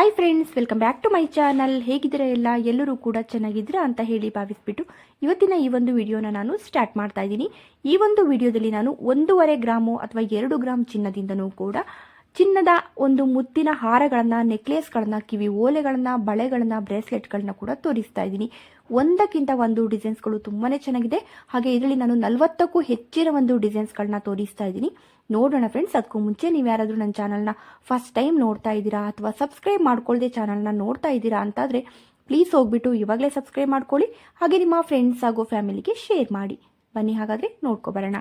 Hi friends welcome back to my channel ಹೇಗಿದ್ರೆ ಎಲ್ಲ? ಎಲ್ಲರೂ ಕೂಡ ಚೆನ್ನಾಗಿದ್ದೀರಾ ಅಂತ ಹೇಳಿ ಭಾವಿಸ್ಬಿಟ್ಟು ಇವತ್ತಿನ ಈ ಒಂದು ವಿಡಿಯೋನ ನಾನು ಸ್ಟಾರ್ಟ್ ಮಾಡ್ತಾ ಇದ್ದೀನಿ. ಈ ಒಂದು ವಿಡಿಯೋದಲ್ಲಿ ನಾನು ಒಂದೂವರೆ ಗ್ರಾಮು ಅಥವಾ ಎರಡು ಗ್ರಾಮ್ ಚಿನ್ನದಿಂದನೂ ಕೂಡ ಚಿನ್ನದ ಒಂದು ಮುತ್ತಿನ ಹಾರಗಳನ್ನು, ನೆಕ್ಲೇಸ್ಗಳನ್ನು, ಕಿವಿ ಓಲೆಗಳನ್ನು, ಬಳೆಗಳನ್ನು, ಬ್ರೇಸ್ಲೆಟ್ಗಳನ್ನ ಕೂಡ ತೋರಿಸ್ತಾ ಇದ್ದೀನಿ. ಒಂದಕ್ಕಿಂತ ಒಂದು ಡಿಸೈನ್ಸ್ಗಳು ತುಂಬಾ ಚೆನ್ನಾಗಿದೆ. ಹಾಗೆ ಇದರಲ್ಲಿ ನಾನು ನಲವತ್ತಕ್ಕೂ ಹೆಚ್ಚಿನ ಒಂದು ಡಿಸೈನ್ಸ್ಗಳನ್ನ ತೋರಿಸ್ತಾ ಇದ್ದೀನಿ. ನೋಡೋಣ ಫ್ರೆಂಡ್ಸ್ ಅದಕ್ಕೂ ಮುಂಚೆ ನೀವು ಯಾರಾದರೂ ನನ್ನ ಚಾನಲ್ನ ಫಸ್ಟ್ ಟೈಮ್ ನೋಡ್ತಾ ಇದ್ದೀರಾ ಅಥವಾ ಸಬ್ಸ್ಕ್ರೈಬ್ ಮಾಡ್ಕೊಳ್ಳದೆ ಚಾನಲ್ನ ನೋಡ್ತಾ ಇದ್ದೀರಾ ಅಂತಾದರೆ ಪ್ಲೀಸ್ ಹೋಗ್ಬಿಟ್ಟು ಇವಾಗಲೇ ಸಬ್ಸ್ಕ್ರೈಬ್ ಮಾಡ್ಕೊಳ್ಳಿ. ಹಾಗೆ ನಿಮ್ಮ ಫ್ರೆಂಡ್ಸ್ ಹಾಗೂ ಫ್ಯಾಮಿಲಿಗೆ ಶೇರ್ ಮಾಡಿ. ಬನ್ನಿ ಹಾಗಾದರೆ ನೋಡ್ಕೊಬರೋಣ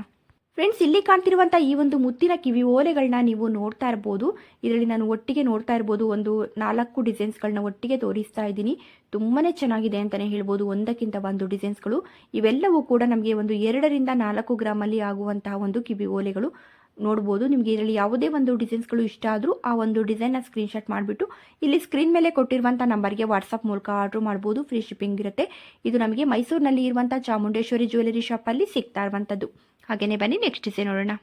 ಫ್ರೆಂಡ್ಸ್ ಇಲ್ಲಿ ಕಾಣ್ತಿರುವಂಥ ಈ ಒಂದು ಮುತ್ತಿನ ಕಿವಿ ಓಲೆಗಳನ್ನ ನೀವು ನೋಡ್ತಾ ಇರ್ಬೋದು. ಇದರಲ್ಲಿ ನಾನು ಒಟ್ಟಿಗೆ ನೋಡ್ತಾ ಇರ್ಬೋದು. ಒಂದು ನಾಲ್ಕು ಡಿಸೈನ್ಸ್ಗಳನ್ನ ಒಟ್ಟಿಗೆ ತೋರಿಸ್ತಾ ಇದ್ದೀನಿ. ತುಂಬಾ ಚೆನ್ನಾಗಿದೆ ಅಂತಲೇ ಹೇಳ್ಬೋದು. ಒಂದಕ್ಕಿಂತ ಒಂದು ಡಿಸೈನ್ಸ್ಗಳು ಇವೆಲ್ಲವೂ ಕೂಡ ನಮಗೆ ಒಂದು ಎರಡರಿಂದ ನಾಲ್ಕು ಗ್ರಾಮಲ್ಲಿ ಆಗುವಂತಹ ಒಂದು ಕಿವಿ ಓಲೆಗಳು. ನೋಡ್ಬೋದು. ನಿಮಗೆ ಇದರಲ್ಲಿ ಯಾವುದೇ ಒಂದು ಡಿಸೈನ್ಸ್ಗಳು ಇಷ್ಟ ಆದರೂ ಆ ಒಂದು ಡಿಸೈನ್ನ ಸ್ಕ್ರೀನ್ಶಾಟ್ ಮಾಡಿಬಿಟ್ಟು ಇಲ್ಲಿ ಸ್ಕ್ರೀನ್ ಮೇಲೆ ಕೊಟ್ಟಿರುವಂಥ ನಂಬರ್ಗೆ ವಾಟ್ಸಪ್ ಮೂಲಕ ಆರ್ಡ್ರ್ ಮಾಡ್ಬೋದು. ಫ್ರೀ ಶಿಪ್ಪಿಂಗ್ ಇರುತ್ತೆ. ಇದು ನಮಗೆ ಮೈಸೂರಿನಲ್ಲಿ ಇರುವಂಥ ಚಾಮುಂಡೇಶ್ವರಿ ಜ್ಯುವೆಲರಿ ಶಾಪಲ್ಲಿ ಸಿಗ್ತಾ ಇರುವಂಥದ್ದು ಹಾಗೆಯೇ ಬನ್ನಿ ನೆಕ್ಸ್ಟ್ ಡಿಸೈನ್ ನೋಡೋಣ.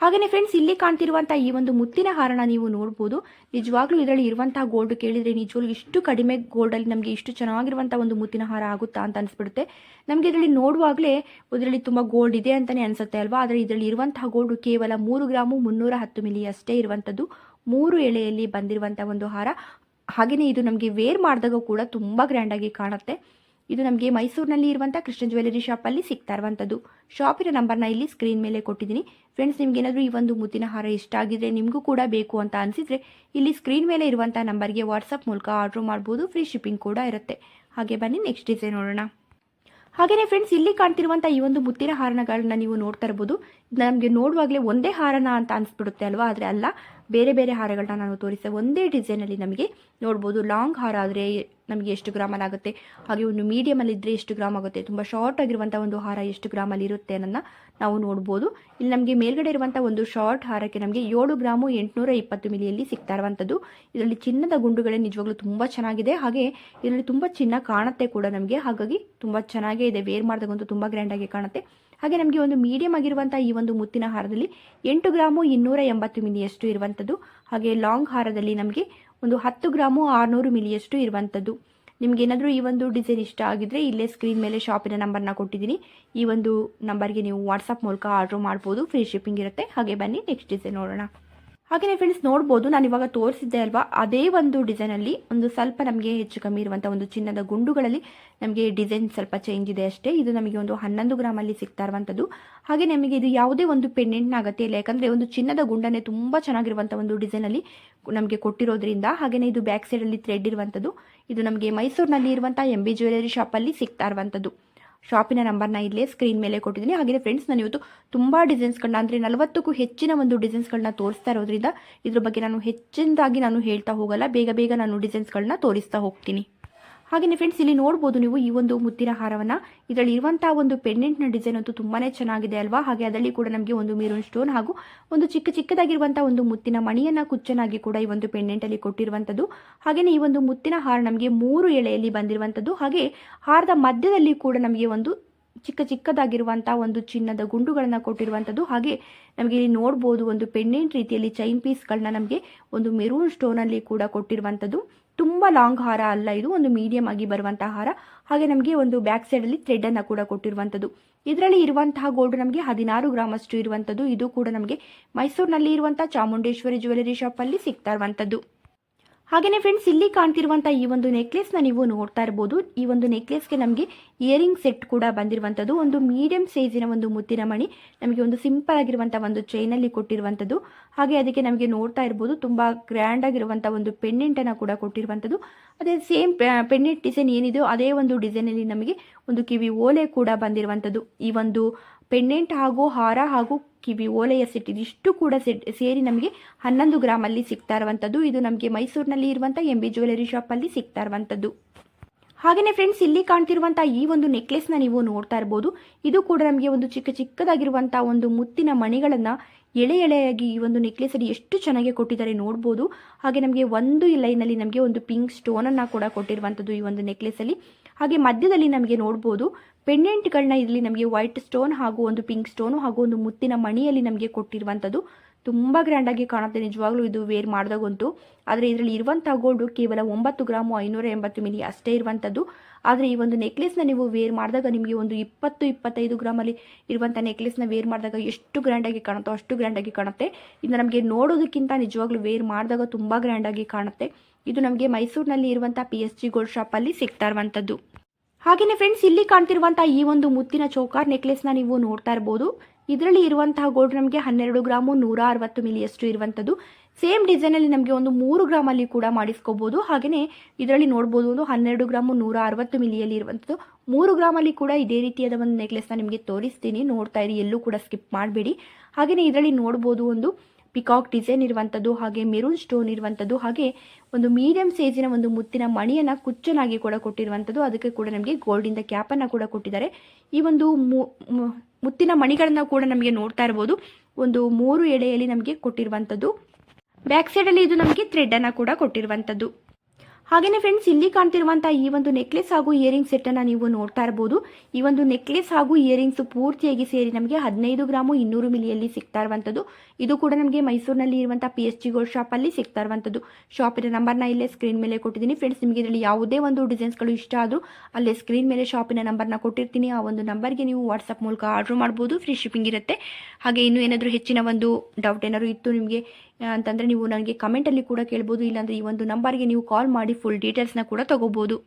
ಹಾಗೆಯೇ ಫ್ರೆಂಡ್ಸ್ ಇಲ್ಲಿ ಕಾಣ್ತಿರುವಂಥ ಈ ಒಂದು ಮುತ್ತಿನ ಹಾರನ ನೀವು ನೋಡ್ಬೋದು. ನಿಜವಾಗ್ಲೂ ಇದರಲ್ಲಿ ಇರುವಂತಹ ಗೋಲ್ಡ್ ಕೇಳಿದರೆ ನಿಜವಾಗ್ಲೂ ಇಷ್ಟು ಕಡಿಮೆ ಗೋಲ್ಡಲ್ಲಿ ನಮಗೆ ಇಷ್ಟು ಚೆನ್ನಾಗಿರುವಂಥ ಒಂದು ಮುತ್ತಿನ ಹಾರ ಆಗುತ್ತಾ ಅಂತ ಅನಿಸ್ಬಿಡುತ್ತೆ. ನಮಗೆ ಇದರಲ್ಲಿ ನೋಡುವಾಗಲೇ ಇದರಲ್ಲಿ ತುಂಬ ಗೋಲ್ಡ್ ಇದೆ ಅಂತಲೇ ಅನಿಸುತ್ತೆ ಅಲ್ವಾ? ಆದರೆ ಇದರಲ್ಲಿ ಇರುವಂತಹ ಗೋಲ್ಡ್ ಕೇವಲ ಮೂರು ಗ್ರಾಮು ಮುನ್ನೂರ ಹತ್ತು ಮಿಲಿ ಅಷ್ಟೇ ಇರುವಂಥದ್ದು ಮೂರು ಎಳೆಯಲ್ಲಿ ಬಂದಿರುವಂಥ ಒಂದು ಹಾರ. ಹಾಗೆಯೇ ಇದು ನಮಗೆ ವೇರ್ ಮಾಡಿದಾಗ ಕೂಡ ತುಂಬ ಗ್ರ್ಯಾಂಡಾಗಿ ಕಾಣುತ್ತೆ. ಇದು ನಮಗೆ ಮೈಸೂರಿನಲ್ಲಿ ಇರುವಂಥ ಕೃಷ್ಣ ಜ್ಯುವೆಲರಿ ಶಾಪಲ್ಲಿ ಸಿಗ್ತಾ ಇರುವಂಥದ್ದು ಶಾಪಿನ ನಂಬರ್ನ ಇಲ್ಲಿ ಸ್ಕ್ರೀನ್ ಮೇಲೆ ಕೊಟ್ಟಿದ್ದೀನಿ. ಫ್ರೆಂಡ್ಸ್ ನಿಮಗೇನಾದರೂ ಈ ಒಂದು ಮುತ್ತಿನ ಹಾರ ಇಷ್ಟ ಆಗಿದ್ರೆ, ನಿಮಗೂ ಕೂಡ ಬೇಕು ಅಂತ ಅನಿಸಿದ್ರೆ, ಇಲ್ಲಿ ಸ್ಕ್ರೀನ್ ಮೇಲೆ ಇರುವಂಥ ನಂಬರ್ಗೆ ವಾಟ್ಸಪ್ ಮೂಲಕ ಆರ್ಡ್ರ್ ಮಾಡ್ಬೋದು. ಫ್ರೀ ಶಿಪ್ಪಿಂಗ್ ಕೂಡ ಇರುತ್ತೆ. ಹಾಗೆ ಬನ್ನಿ ನೆಕ್ಸ್ಟ್ ಡಿಸೈನ್ ನೋಡೋಣ. ಹಾಗೆಯೇ ಫ್ರೆಂಡ್ಸ್ ಇಲ್ಲಿ ಕಾಣ್ತಿರುವಂಥ ಈ ಒಂದು ಮುತ್ತಿನ ಹಾರಗಳನ್ನ ನೀವು ನೋಡ್ತಾ ಇರ್ಬೋದು. ನಮಗೆ ನೋಡುವಾಗಲೇ ಒಂದೇ ಹಾರನ ಅಂತ ಅನಿಸ್ಬಿಡುತ್ತೆ ಅಲ್ವಾ? ಆದರೆ ಅಲ್ಲ. ಬೇರೆ ಬೇರೆ ಹಾರಗಳನ್ನ ನಾನು ತೋರಿಸಿದೆ ಒಂದೇ ಡಿಸೈನಲ್ಲಿ ನಮಗೆ ನೋಡ್ಬೋದು ಲಾಂಗ್ ಹಾರ ಆದರೆ ನಮಗೆ ಎಷ್ಟು ಗ್ರಾಮಲ್ಲಿ ಆಗುತ್ತೆ. ಹಾಗೆ ಒಂದು ಮೀಡಿಯಮಲ್ಲಿ ಇದ್ದರೆ ಎಷ್ಟು ಗ್ರಾಮ್ ಆಗುತ್ತೆ. ತುಂಬ ಶಾರ್ಟ್ ಆಗಿರುವಂಥ ಒಂದು ಹಾರ ಎಷ್ಟು ಗ್ರಾಮಲ್ಲಿ ಇರುತ್ತೆ ಅನ್ನೋದನ್ನ ನಾವು ನೋಡ್ಬೋದು. ಇಲ್ಲಿ ನಮಗೆ ಮೇಲ್ಗಡೆ ಇರುವಂಥ ಒಂದು ಶಾರ್ಟ್ ಹಾರಕ್ಕೆ ನಮಗೆ ಏಳು ಗ್ರಾಮು ಎಂಟುನೂರ ಇಪ್ಪತ್ತು ಮಿಲಿಯಲ್ಲಿ ಸಿಗ್ತಾ ಇರುವಂಥದ್ದು ಇದರಲ್ಲಿ ಚಿನ್ನದ ಗುಂಡುಗಳೇ ನಿಜವಾಗ್ಲೂ ತುಂಬ ಚೆನ್ನಾಗಿದೆ. ಹಾಗೆ ಇದರಲ್ಲಿ ತುಂಬ ಚಿನ್ನ ಕಾಣುತ್ತೆ ಕೂಡ ನಮಗೆ. ಹಾಗಾಗಿ ತುಂಬ ಚೆನ್ನಾಗೇ ಇದೆ. ವೇರ್ ಮಾಡಿದಾಗಂತೂ ತುಂಬ ಗ್ರ್ಯಾಂಡಾಗಿ ಕಾಣುತ್ತೆ. ಹಾಗೆ ನಮಗೆ ಒಂದು ಮೀಡಿಯಂ ಆಗಿರುವಂಥ ಈ ಒಂದು ಮುತ್ತಿನ ಹಾರದಲ್ಲಿ ಎಂಟು ಗ್ರಾಮು ಇನ್ನೂರ ಎಂಬತ್ತು ಮಿಲಿಯಷ್ಟು ಇರುವಂಥದ್ದು. ಹಾಗೆ ಲಾಂಗ್ ಹಾರದಲ್ಲಿ ನಮಗೆ ಒಂದು ಹತ್ತು ಗ್ರಾಮು ಆರುನೂರು ಮಿಲಿಯಷ್ಟು ಇರುವಂಥದ್ದು. ನಿಮ್ಗೆ ಏನಾದರೂ ಈ ಒಂದು ಡಿಸೈನ್ ಇಷ್ಟ ಆಗಿದ್ರೆ ಇಲ್ಲೇ ಸ್ಕ್ರೀನ್ ಮೇಲೆ ಶಾಪಿನ ನಂಬರ್ನ ಕೊಟ್ಟಿದ್ದೀನಿ. ಈ ಒಂದು ನಂಬರ್ಗೆ ನೀವು ವಾಟ್ಸಪ್ ಮೂಲಕ ಆರ್ಡ್ರ್ ಮಾಡ್ಬೋದು. ಫ್ರೀ ಶಿಪ್ಪಿಂಗ್ ಇರುತ್ತೆ. ಹಾಗೆ ಬನ್ನಿ ನೆಕ್ಸ್ಟ್ ಡಿಸೈನ್ ನೋಡೋಣ. ಹಾಗೆಯೇ ಫ್ರೆಂಡ್ಸ್ ನೋಡ್ಬೋದು, ನಾನು ಇವಾಗ ತೋರಿಸಿದ್ದೆ ಅಲ್ವಾ? ಅದೇ ಒಂದು ಡಿಸೈನಲ್ಲಿ ಒಂದು ಸ್ವಲ್ಪ ನಮಗೆ ಹೆಚ್ಚು ಕಮ್ಮಿ ಇರುವಂಥ ಒಂದು ಚಿನ್ನದ ಗುಂಡುಗಳಲ್ಲಿ ನಮಗೆ ಡಿಸೈನ್ ಸ್ವಲ್ಪ ಚೇಂಜ್ ಇದೆ ಅಷ್ಟೇ. ಇದು ನಮಗೆ ಒಂದು ಹನ್ನೊಂದು ಗ್ರಾಮಲ್ಲಿ ಸಿಗ್ತಾ ಇರುವಂಥದ್ದು ಹಾಗೆ ನಮಗೆ ಇದು ಯಾವುದೇ ಒಂದು ಪೆಂಡೆಂಟ್ನ ಅಗತ್ಯ ಇಲ್ಲ ಯಾಕಂದರೆ ಒಂದು ಚಿನ್ನದ ಗುಂಡನ್ನೇ ತುಂಬ ಚೆನ್ನಾಗಿರುವಂಥ ಒಂದು ಡಿಸೈನಲ್ಲಿ ನಮಗೆ ಕೊಟ್ಟಿರೋದ್ರಿಂದ ಹಾಗೆಯೇ ಇದು ಬ್ಯಾಕ್ ಸೈಡಲ್ಲಿ ಥ್ರೆಡ್ ಇರುವಂಥದ್ದು ಇದು ನಮಗೆ ಮೈಸೂರಿನಲ್ಲಿ ಇರುವಂಥ ಎಂ ಬಿ ಜ್ಯುವೆಲರಿ ಶಾಪಲ್ಲಿ ಸಿಗ್ತಾ ಇರುವಂಥದ್ದು ಶಾಪಿನ ನಂಬರ್ನ ಇಲ್ಲೇ ಸ್ಕ್ರೀನ್ ಮೇಲೆ ಕೊಟ್ಟಿದ್ದೀನಿ. ಹಾಗೆ ಫ್ರೆಂಡ್ಸ್ ನಾನು ಇವತ್ತು ತುಂಬ ಡಿಸೈನ್ಸ್ಗಳನ್ನ ಅಂದರೆ ನಲವತ್ತಕ್ಕೂ ಹೆಚ್ಚಿನ ಒಂದು ಡಿಸೈನ್ಸ್ಗಳನ್ನ ತೋರಿಸ್ತಾ ಇರೋದ್ರಿಂದ ಇದ್ರ ಬಗ್ಗೆ ನಾನು ಹೆಚ್ಚಿನದಾಗಿ ನಾನು ಹೇಳ್ತಾ ಹೋಗಲ್ಲ. ಬೇಗ ಬೇಗ ನಾನು ಡಿಸೈನ್ಸ್ಗಳನ್ನ ತೋರಿಸ್ತಾ ಹೋಗ್ತೀನಿ. ಹಾಗೆಯೇ ಫ್ರೆಂಡ್ಸ್ ಇಲ್ಲಿ ನೋಡ್ಬೋದು ನೀವು ಈ ಒಂದು ಮುತ್ತಿನ ಹಾರವನ್ನ. ಇದರಲ್ಲಿ ಇರುವಂತಹ ಒಂದು ಪೆಂಡೆಂಟ್ನ ಡಿಸೈನ್ ಅಂತೂ ತುಂಬಾನೇ ಚೆನ್ನಾಗಿದೆ ಅಲ್ವಾ? ಹಾಗೆ ಅದರಲ್ಲಿ ಕೂಡ ನಮಗೆ ಒಂದು ಮೀರೋನ್ ಸ್ಟೋನ್ ಹಾಗೂ ಒಂದು ಚಿಕ್ಕ ಚಿಕ್ಕದಾಗಿರುವಂತಹ ಒಂದು ಮುತ್ತಿನ ಮಣಿಯನ್ನ ಕುಚ್ಚನಾಗಿ ಕೂಡ ಈ ಒಂದು ಪೆಂಡೆಂಟ್ ಅಲ್ಲಿ ಕೊಟ್ಟಿರುವಂತದ್ದು. ಹಾಗೆಯೇ ಈ ಒಂದು ಮುತ್ತಿನ ಹಾರ ನಮಗೆ ಮೂರು ಎಳೆಯಲ್ಲಿ ಬಂದಿರುವಂತದ್ದು. ಹಾಗೆ ಹಾರದ ಮಧ್ಯದಲ್ಲಿ ಕೂಡ ನಮಗೆ ಒಂದು ಚಿಕ್ಕ ಚಿಕ್ಕದಾಗಿರುವಂಥ ಒಂದು ಚಿನ್ನದ ಗುಂಡುಗಳನ್ನು ಕೊಟ್ಟಿರುವಂಥದ್ದು ಹಾಗೆ ನಮಗೆ ಇಲ್ಲಿ ನೋಡ್ಬೋದು ಒಂದು ಪೆಂಡೆಂಟ್ ರೀತಿಯಲ್ಲಿ ಚೈನ್ ಪೀಸ್ಗಳನ್ನ ನಮಗೆ ಒಂದು ಮೆರೂನ್ ಸ್ಟೋನಲ್ಲಿ ಕೂಡ ಕೊಟ್ಟಿರುವಂಥದ್ದು ತುಂಬ ಲಾಂಗ್ ಹಾರ ಅಲ್ಲ ಇದು, ಒಂದು ಮೀಡಿಯಂ ಆಗಿ ಬರುವಂತಹ ಹಾರ. ಹಾಗೆ ನಮಗೆ ಒಂದು ಬ್ಯಾಕ್ ಸೈಡಲ್ಲಿ ಥ್ರೆಡನ್ನು ಕೂಡ ಕೊಟ್ಟಿರುವಂಥದ್ದು ಇದರಲ್ಲಿ ಇರುವಂತಹ ಗೋಲ್ಡ್ ನಮಗೆ ಹದಿನಾರು ಗ್ರಾಮಷ್ಟು ಇರುವಂಥದ್ದು ಇದು ಕೂಡ ನಮಗೆ ಮೈಸೂರಿನಲ್ಲಿ ಇರುವಂತಹ ಚಾಮುಂಡೇಶ್ವರಿ ಜ್ಯುವೆಲರಿ ಶಾಪಲ್ಲಿ ಸಿಗ್ತಾ ಇರುವಂಥದ್ದು ಹಾಗೆಯೇ ಫ್ರೆಂಡ್ಸ್ ಇಲ್ಲಿ ಕಾಣ್ತಿರುವಂಥ ಈ ಒಂದು ನೆಕ್ಲೆಸ್ನ ನೀವು ನೋಡ್ತಾ ಇರ್ಬೋದು. ಈ ಒಂದು ನೆಕ್ಲೆಸ್ಗೆ ನಮಗೆ ಇಯರಿಂಗ್ ಸೆಟ್ ಕೂಡ ಬಂದಿರುವಂಥದ್ದು ಒಂದು ಮೀಡಿಯಂ ಸೈಜಿನ ಒಂದು ಮುತ್ತಿನ ಮಣಿ ನಮಗೆ ಒಂದು ಸಿಂಪಲ್ ಆಗಿರುವಂಥ ಒಂದು ಚೈನಲ್ಲಿ ಕೊಟ್ಟಿರುವಂಥದ್ದು ಹಾಗೆ ಅದಕ್ಕೆ ನಮಗೆ ನೋಡ್ತಾ ಇರ್ಬೋದು, ತುಂಬ ಗ್ರ್ಯಾಂಡ್ ಆಗಿರುವಂಥ ಒಂದು ಪೆಂಡೆಂಟನ್ನು ಕೂಡ ಕೊಟ್ಟಿರುವಂಥದ್ದು ಅದೇ ಸೇಮ್ ಪೆಂಡೆಂಟ್ ಡಿಸೈನ್ ಏನಿದೆಯೋ ಅದೇ ಒಂದು ಡಿಸೈನಲ್ಲಿ ನಮಗೆ ಒಂದು ಕಿವಿ ಓಲೆ ಕೂಡ ಬಂದಿರುವಂಥದ್ದು ಈ ಒಂದು ಪೆಂಡೆಂಟ್ ಹಾಗೂ ಹಾರ ಹಾಗೂ ಕಿವಿ ಓಲೆಯ ಸೆಟ್ ಇದಿಷ್ಟು ಕೂಡ ಸೆಟ್ ಸೇರಿ ನಮಗೆ ಹನ್ನೊಂದು ಗ್ರಾಮಲ್ಲಿ ಸಿಗ್ತಾ ಇರುವಂಥದ್ದು ಇದು ನಮಗೆ ಮೈಸೂರಿನಲ್ಲಿ ಇರುವಂಥ ಎಂ ಬಿ ಜ್ಯುವೆಲರಿ ಶಾಪಲ್ಲಿ ಸಿಗ್ತಾ ಇರುವಂಥದ್ದು ಹಾಗೆಯೇ ಫ್ರೆಂಡ್ಸ್ ಇಲ್ಲಿ ಕಾಣ್ತಿರುವಂಥ ಈ ಒಂದು ನೆಕ್ಲೆಸ್ನ ನೀವು ನೋಡ್ತಾ ಇರ್ಬೋದು. ಇದು ಕೂಡ ನಮಗೆ ಒಂದು ಚಿಕ್ಕ ಚಿಕ್ಕದಾಗಿರುವಂಥ ಒಂದು ಮುತ್ತಿನ ಮಣಿಗಳನ್ನು ಎಳೆ ಎಳೆಯಾಗಿ ಈ ಒಂದು ನೆಕ್ಲೆಸಲ್ಲಿ ಎಷ್ಟು ಚೆನ್ನಾಗಿ ಕೊಟ್ಟಿದ್ದಾರೆ ನೋಡ್ಬೋದು. ಹಾಗೆ ನಮಗೆ ಒಂದು ಲೈನಲ್ಲಿ ನಮಗೆ ಒಂದು ಪಿಂಕ್ ಸ್ಟೋನನ್ನು ಕೂಡ ಕೊಟ್ಟಿರುವಂಥದ್ದು ಈ ಒಂದು ನೆಕ್ಲೆಸಲ್ಲಿ ಹಾಗೆ ಮಧ್ಯದಲ್ಲಿ ನಮಗೆ ನೋಡ್ಬೋದು. ಪೆಂಡೆಂಟ್ಗಳನ್ನ ಇಲ್ಲಿ ನಮಗೆ ವೈಟ್ ಸ್ಟೋನ್ ಹಾಗೂ ಒಂದು ಪಿಂಕ್ ಸ್ಟೋನು ಹಾಗೂ ಒಂದು ಮುತ್ತಿನ ಮಣಿಯಲ್ಲಿ ನಮಗೆ ಕೊಟ್ಟಿರುವಂಥದ್ದು ತುಂಬ ಗ್ರ್ಯಾಂಡಾಗಿ ಕಾಣುತ್ತೆ ನಿಜವಾಗ್ಲೂ ಇದು ವೇರ್ ಮಾಡಿದಾಗಂತೂ. ಆದರೆ ಇದರಲ್ಲಿ ಇರುವಂಥ ಗೋಲ್ಡು ಕೇವಲ ಒಂಬತ್ತು ಗ್ರಾಮು ಐನೂರ ಎಂಬತ್ತು ಮಿಲಿ ಅಷ್ಟೇ ಇರುವಂಥದ್ದು ಆದರೆ ಈ ಒಂದು ನೆಕ್ಲೆಸ್ನ ನೀವು ವೇರ್ ಮಾಡಿದಾಗ ನಿಮಗೆ ಒಂದು ಇಪ್ಪತ್ತು, ಇಪ್ಪತ್ತೈದು ಗ್ರಾಮಲ್ಲಿ ಇರುವಂಥ ನೆಕ್ಲೆಸ್ನ ವೇರ್ ಮಾಡಿದಾಗ ಎಷ್ಟು ಗ್ರ್ಯಾಂಡಾಗಿ ಕಾಣುತ್ತೋ ಅಷ್ಟು ಗ್ರ್ಯಾಂಡಾಗಿ ಕಾಣುತ್ತೆ. ಇದು ನಮಗೆ ನೋಡೋದಕ್ಕಿಂತ ನಿಜವಾಗ್ಲೂ ವೇರ್ ಮಾಡಿದಾಗ ತುಂಬ ಗ್ರ್ಯಾಂಡಾಗಿ ಕಾಣುತ್ತೆ. ಇದು ನಮಗೆ ಮೈಸೂರಿನಲ್ಲಿ ಇರುವಂಥ ಪಿ ಎಸ್ ಜಿ ಗೋಲ್ಡ್ ಶಾಪಲ್ಲಿ ಸಿಗ್ತಾ ಇರುವಂಥದ್ದು ಹಾಗೆಯೇ ಫ್ರೆಂಡ್ಸ್ ಇಲ್ಲಿ ಕಾಣ್ತಿರುವಂಥ ಈ ಒಂದು ಮುತ್ತಿನ ಚೌಕಾರ್ ನೆಕ್ಲೆಸ್ನ ನೀವು ನೋಡ್ತಾ ಇರ್ಬೋದು. ಇದರಲ್ಲಿ ಇರುವಂತಹ ಗೋಲ್ಡ್ ನಮಗೆ ಹನ್ನೆರಡು ಗ್ರಾಮು ನೂರ ಅರವತ್ತು ಮಿಲಿಯಷ್ಟು ಇರುವಂಥದ್ದು. ಸೇಮ್ ಡಿಸೈನಲ್ಲಿ ನಮಗೆ ಒಂದು ಮೂರು ಗ್ರಾಮಲ್ಲಿ ಕೂಡ ಮಾಡಿಸ್ಕೋಬೋದು. ಹಾಗೆಯೇ ಇದರಲ್ಲಿ ನೋಡ್ಬೋದು ಒಂದು ಹನ್ನೆರಡು ಗ್ರಾಮು ನೂರ ಅರವತ್ತು ಮಿಲಿಯಲ್ಲಿ ಇರುವಂಥದ್ದು. ಮೂರು ಗ್ರಾಮಲ್ಲಿ ಕೂಡ ಇದೇ ರೀತಿಯಾದ ಒಂದು ನೆಕ್ಲೆಸ್ನ ನಿಮಗೆ ತೋರಿಸ್ತೀನಿ. ನೋಡ್ತಾ ಇರಿ, ಎಲ್ಲೂ ಕೂಡ ಸ್ಕಿಪ್ ಮಾಡಬೇಡಿ. ಹಾಗೆಯೇ ಇದರಲ್ಲಿ ನೋಡ್ಬೋದು ಒಂದು ಪಿಕಾಕ್ ಡಿಸೈನ್ ಇರುವಂಥದ್ದು ಹಾಗೆ ಮೆರೂನ್ ಸ್ಟೋನ್ ಇರುವಂಥದ್ದು ಹಾಗೆ ಒಂದು ಮೀಡಿಯಂ ಸೈಜಿನ ಒಂದು ಮುತ್ತಿನ ಮಣಿಯನ್ನು ಕುಚ್ಚನಾಗಿ ಕೂಡ ಕೊಟ್ಟಿರುವಂಥದ್ದು ಅದಕ್ಕೆ ಕೂಡ ನಮಗೆ ಗೋಲ್ಡಿಂದ ಕ್ಯಾಪನ್ನು ಕೂಡ ಕೊಟ್ಟಿದ್ದಾರೆ. ಈ ಒಂದು ಮುತ್ತಿನ ಮಣಿಗಳನ್ನ ಕೂಡ ನಮಗೆ ನೋಡ್ತಾ ಇರ್ಬೋದು. ಒಂದು ಮೂರು ಎಳೆಯಲ್ಲಿ ನಮಗೆ ಕೊಟ್ಟಿರುವಂಥದ್ದು ಬ್ಯಾಕ್ ಸೈಡಲ್ಲಿ ಇದು ನಮಗೆ ಥ್ರೆಡ್ ಅನ್ನು ಕೂಡ ಕೊಟ್ಟಿರುವಂಥದ್ದು ಹಾಗೆಯೇ ಫ್ರೆಂಡ್ಸ್ ಇಲ್ಲಿ ಕಾಣ್ತಿರುವಂತಹ ಈ ಒಂದು ನೆಕ್ಲೆಸ್ ಹಾಗೂ ಇಯರಿಂಗ್ ಸೆಟ್ ಅನ್ನ ನೀವು ನೋಡ್ತಾ ಇರಬಹುದು ಈ ಒಂದು ನೆಕ್ಲೆಸ್ ಹಾಗೂ ಇಯರಿಂಗ್ಸ್ ಪೂರ್ತಿಯಾಗಿ ಸೇರಿ ನಮಗೆ ಹದಿನೈದು ಗ್ರಾಮು ಇನ್ನೂರು ಮಿಲಿಯಲ್ಲಿ ಸಿಗ್ತಾ ಇರುವಂತದ್ದು. ಇದು ಕೂಡ ನಮಗೆ ಮೈಸೂರಿನಲ್ಲಿ ಇರುವಂತಹ P H G gold shop ಅಲ್ಲಿ ಸಿಗ್ತಾ ಇರುವಂಥದ್ದು ಶಾಪಿನ ನಂಬರ್ನ ಇಲ್ಲೇ ಸ್ಕ್ರೀನ್ ಮೇಲೆ ಕೊಟ್ಟಿದ್ದೀನಿ. ಫ್ರೆಂಡ್ಸ್ ನಿಮಗೆ ಇದರಲ್ಲಿ ಯಾವುದೇ ಒಂದು ಡಿಸೈನ್ಸ್ಗಳು ಇಷ್ಟ ಆದರೂ ಅಲ್ಲೇ ಸ್ಕ್ರೀನ್ ಮೇಲೆ ಶಾಪಿನ ನಂಬರ್ನ ಕೊಟ್ಟಿರ್ತೀನಿ. ಆ ಒಂದು ನಂಬರ್ಗೆ ನೀವು ವಾಟ್ಸಪ್ ಮೂಲಕ ಆರ್ಡರ್ ಮಾಡ್ಬೋದು. ಫ್ರೀ ಶಿಪ್ಪಿಂಗ್ ಇರುತ್ತೆ. ಹಾಗೆ ಇನ್ನೂ ಏನಾದರೂ ಹೆಚ್ಚಿನ ಒಂದು ಡೌಟ್ ಏನಾದರೂ ಇತ್ತು ನಿಮಗೆ ಅಂತಂದರೆ ನೀವು ನನಗೆ ಕಮೆಂಟಲ್ಲಿ ಕೂಡ ಕೇಳ್ಬೋದು, ಇಲ್ಲಾಂದರೆ ಈ ಒಂದು ನಂಬರ್ಗೆ ನೀವು ಕಾಲ್ ಮಾಡಿ ಫುಲ್ ಡೀಟೇಲ್ಸ್ನ ಕೂಡ ತಗೋಬೋದು.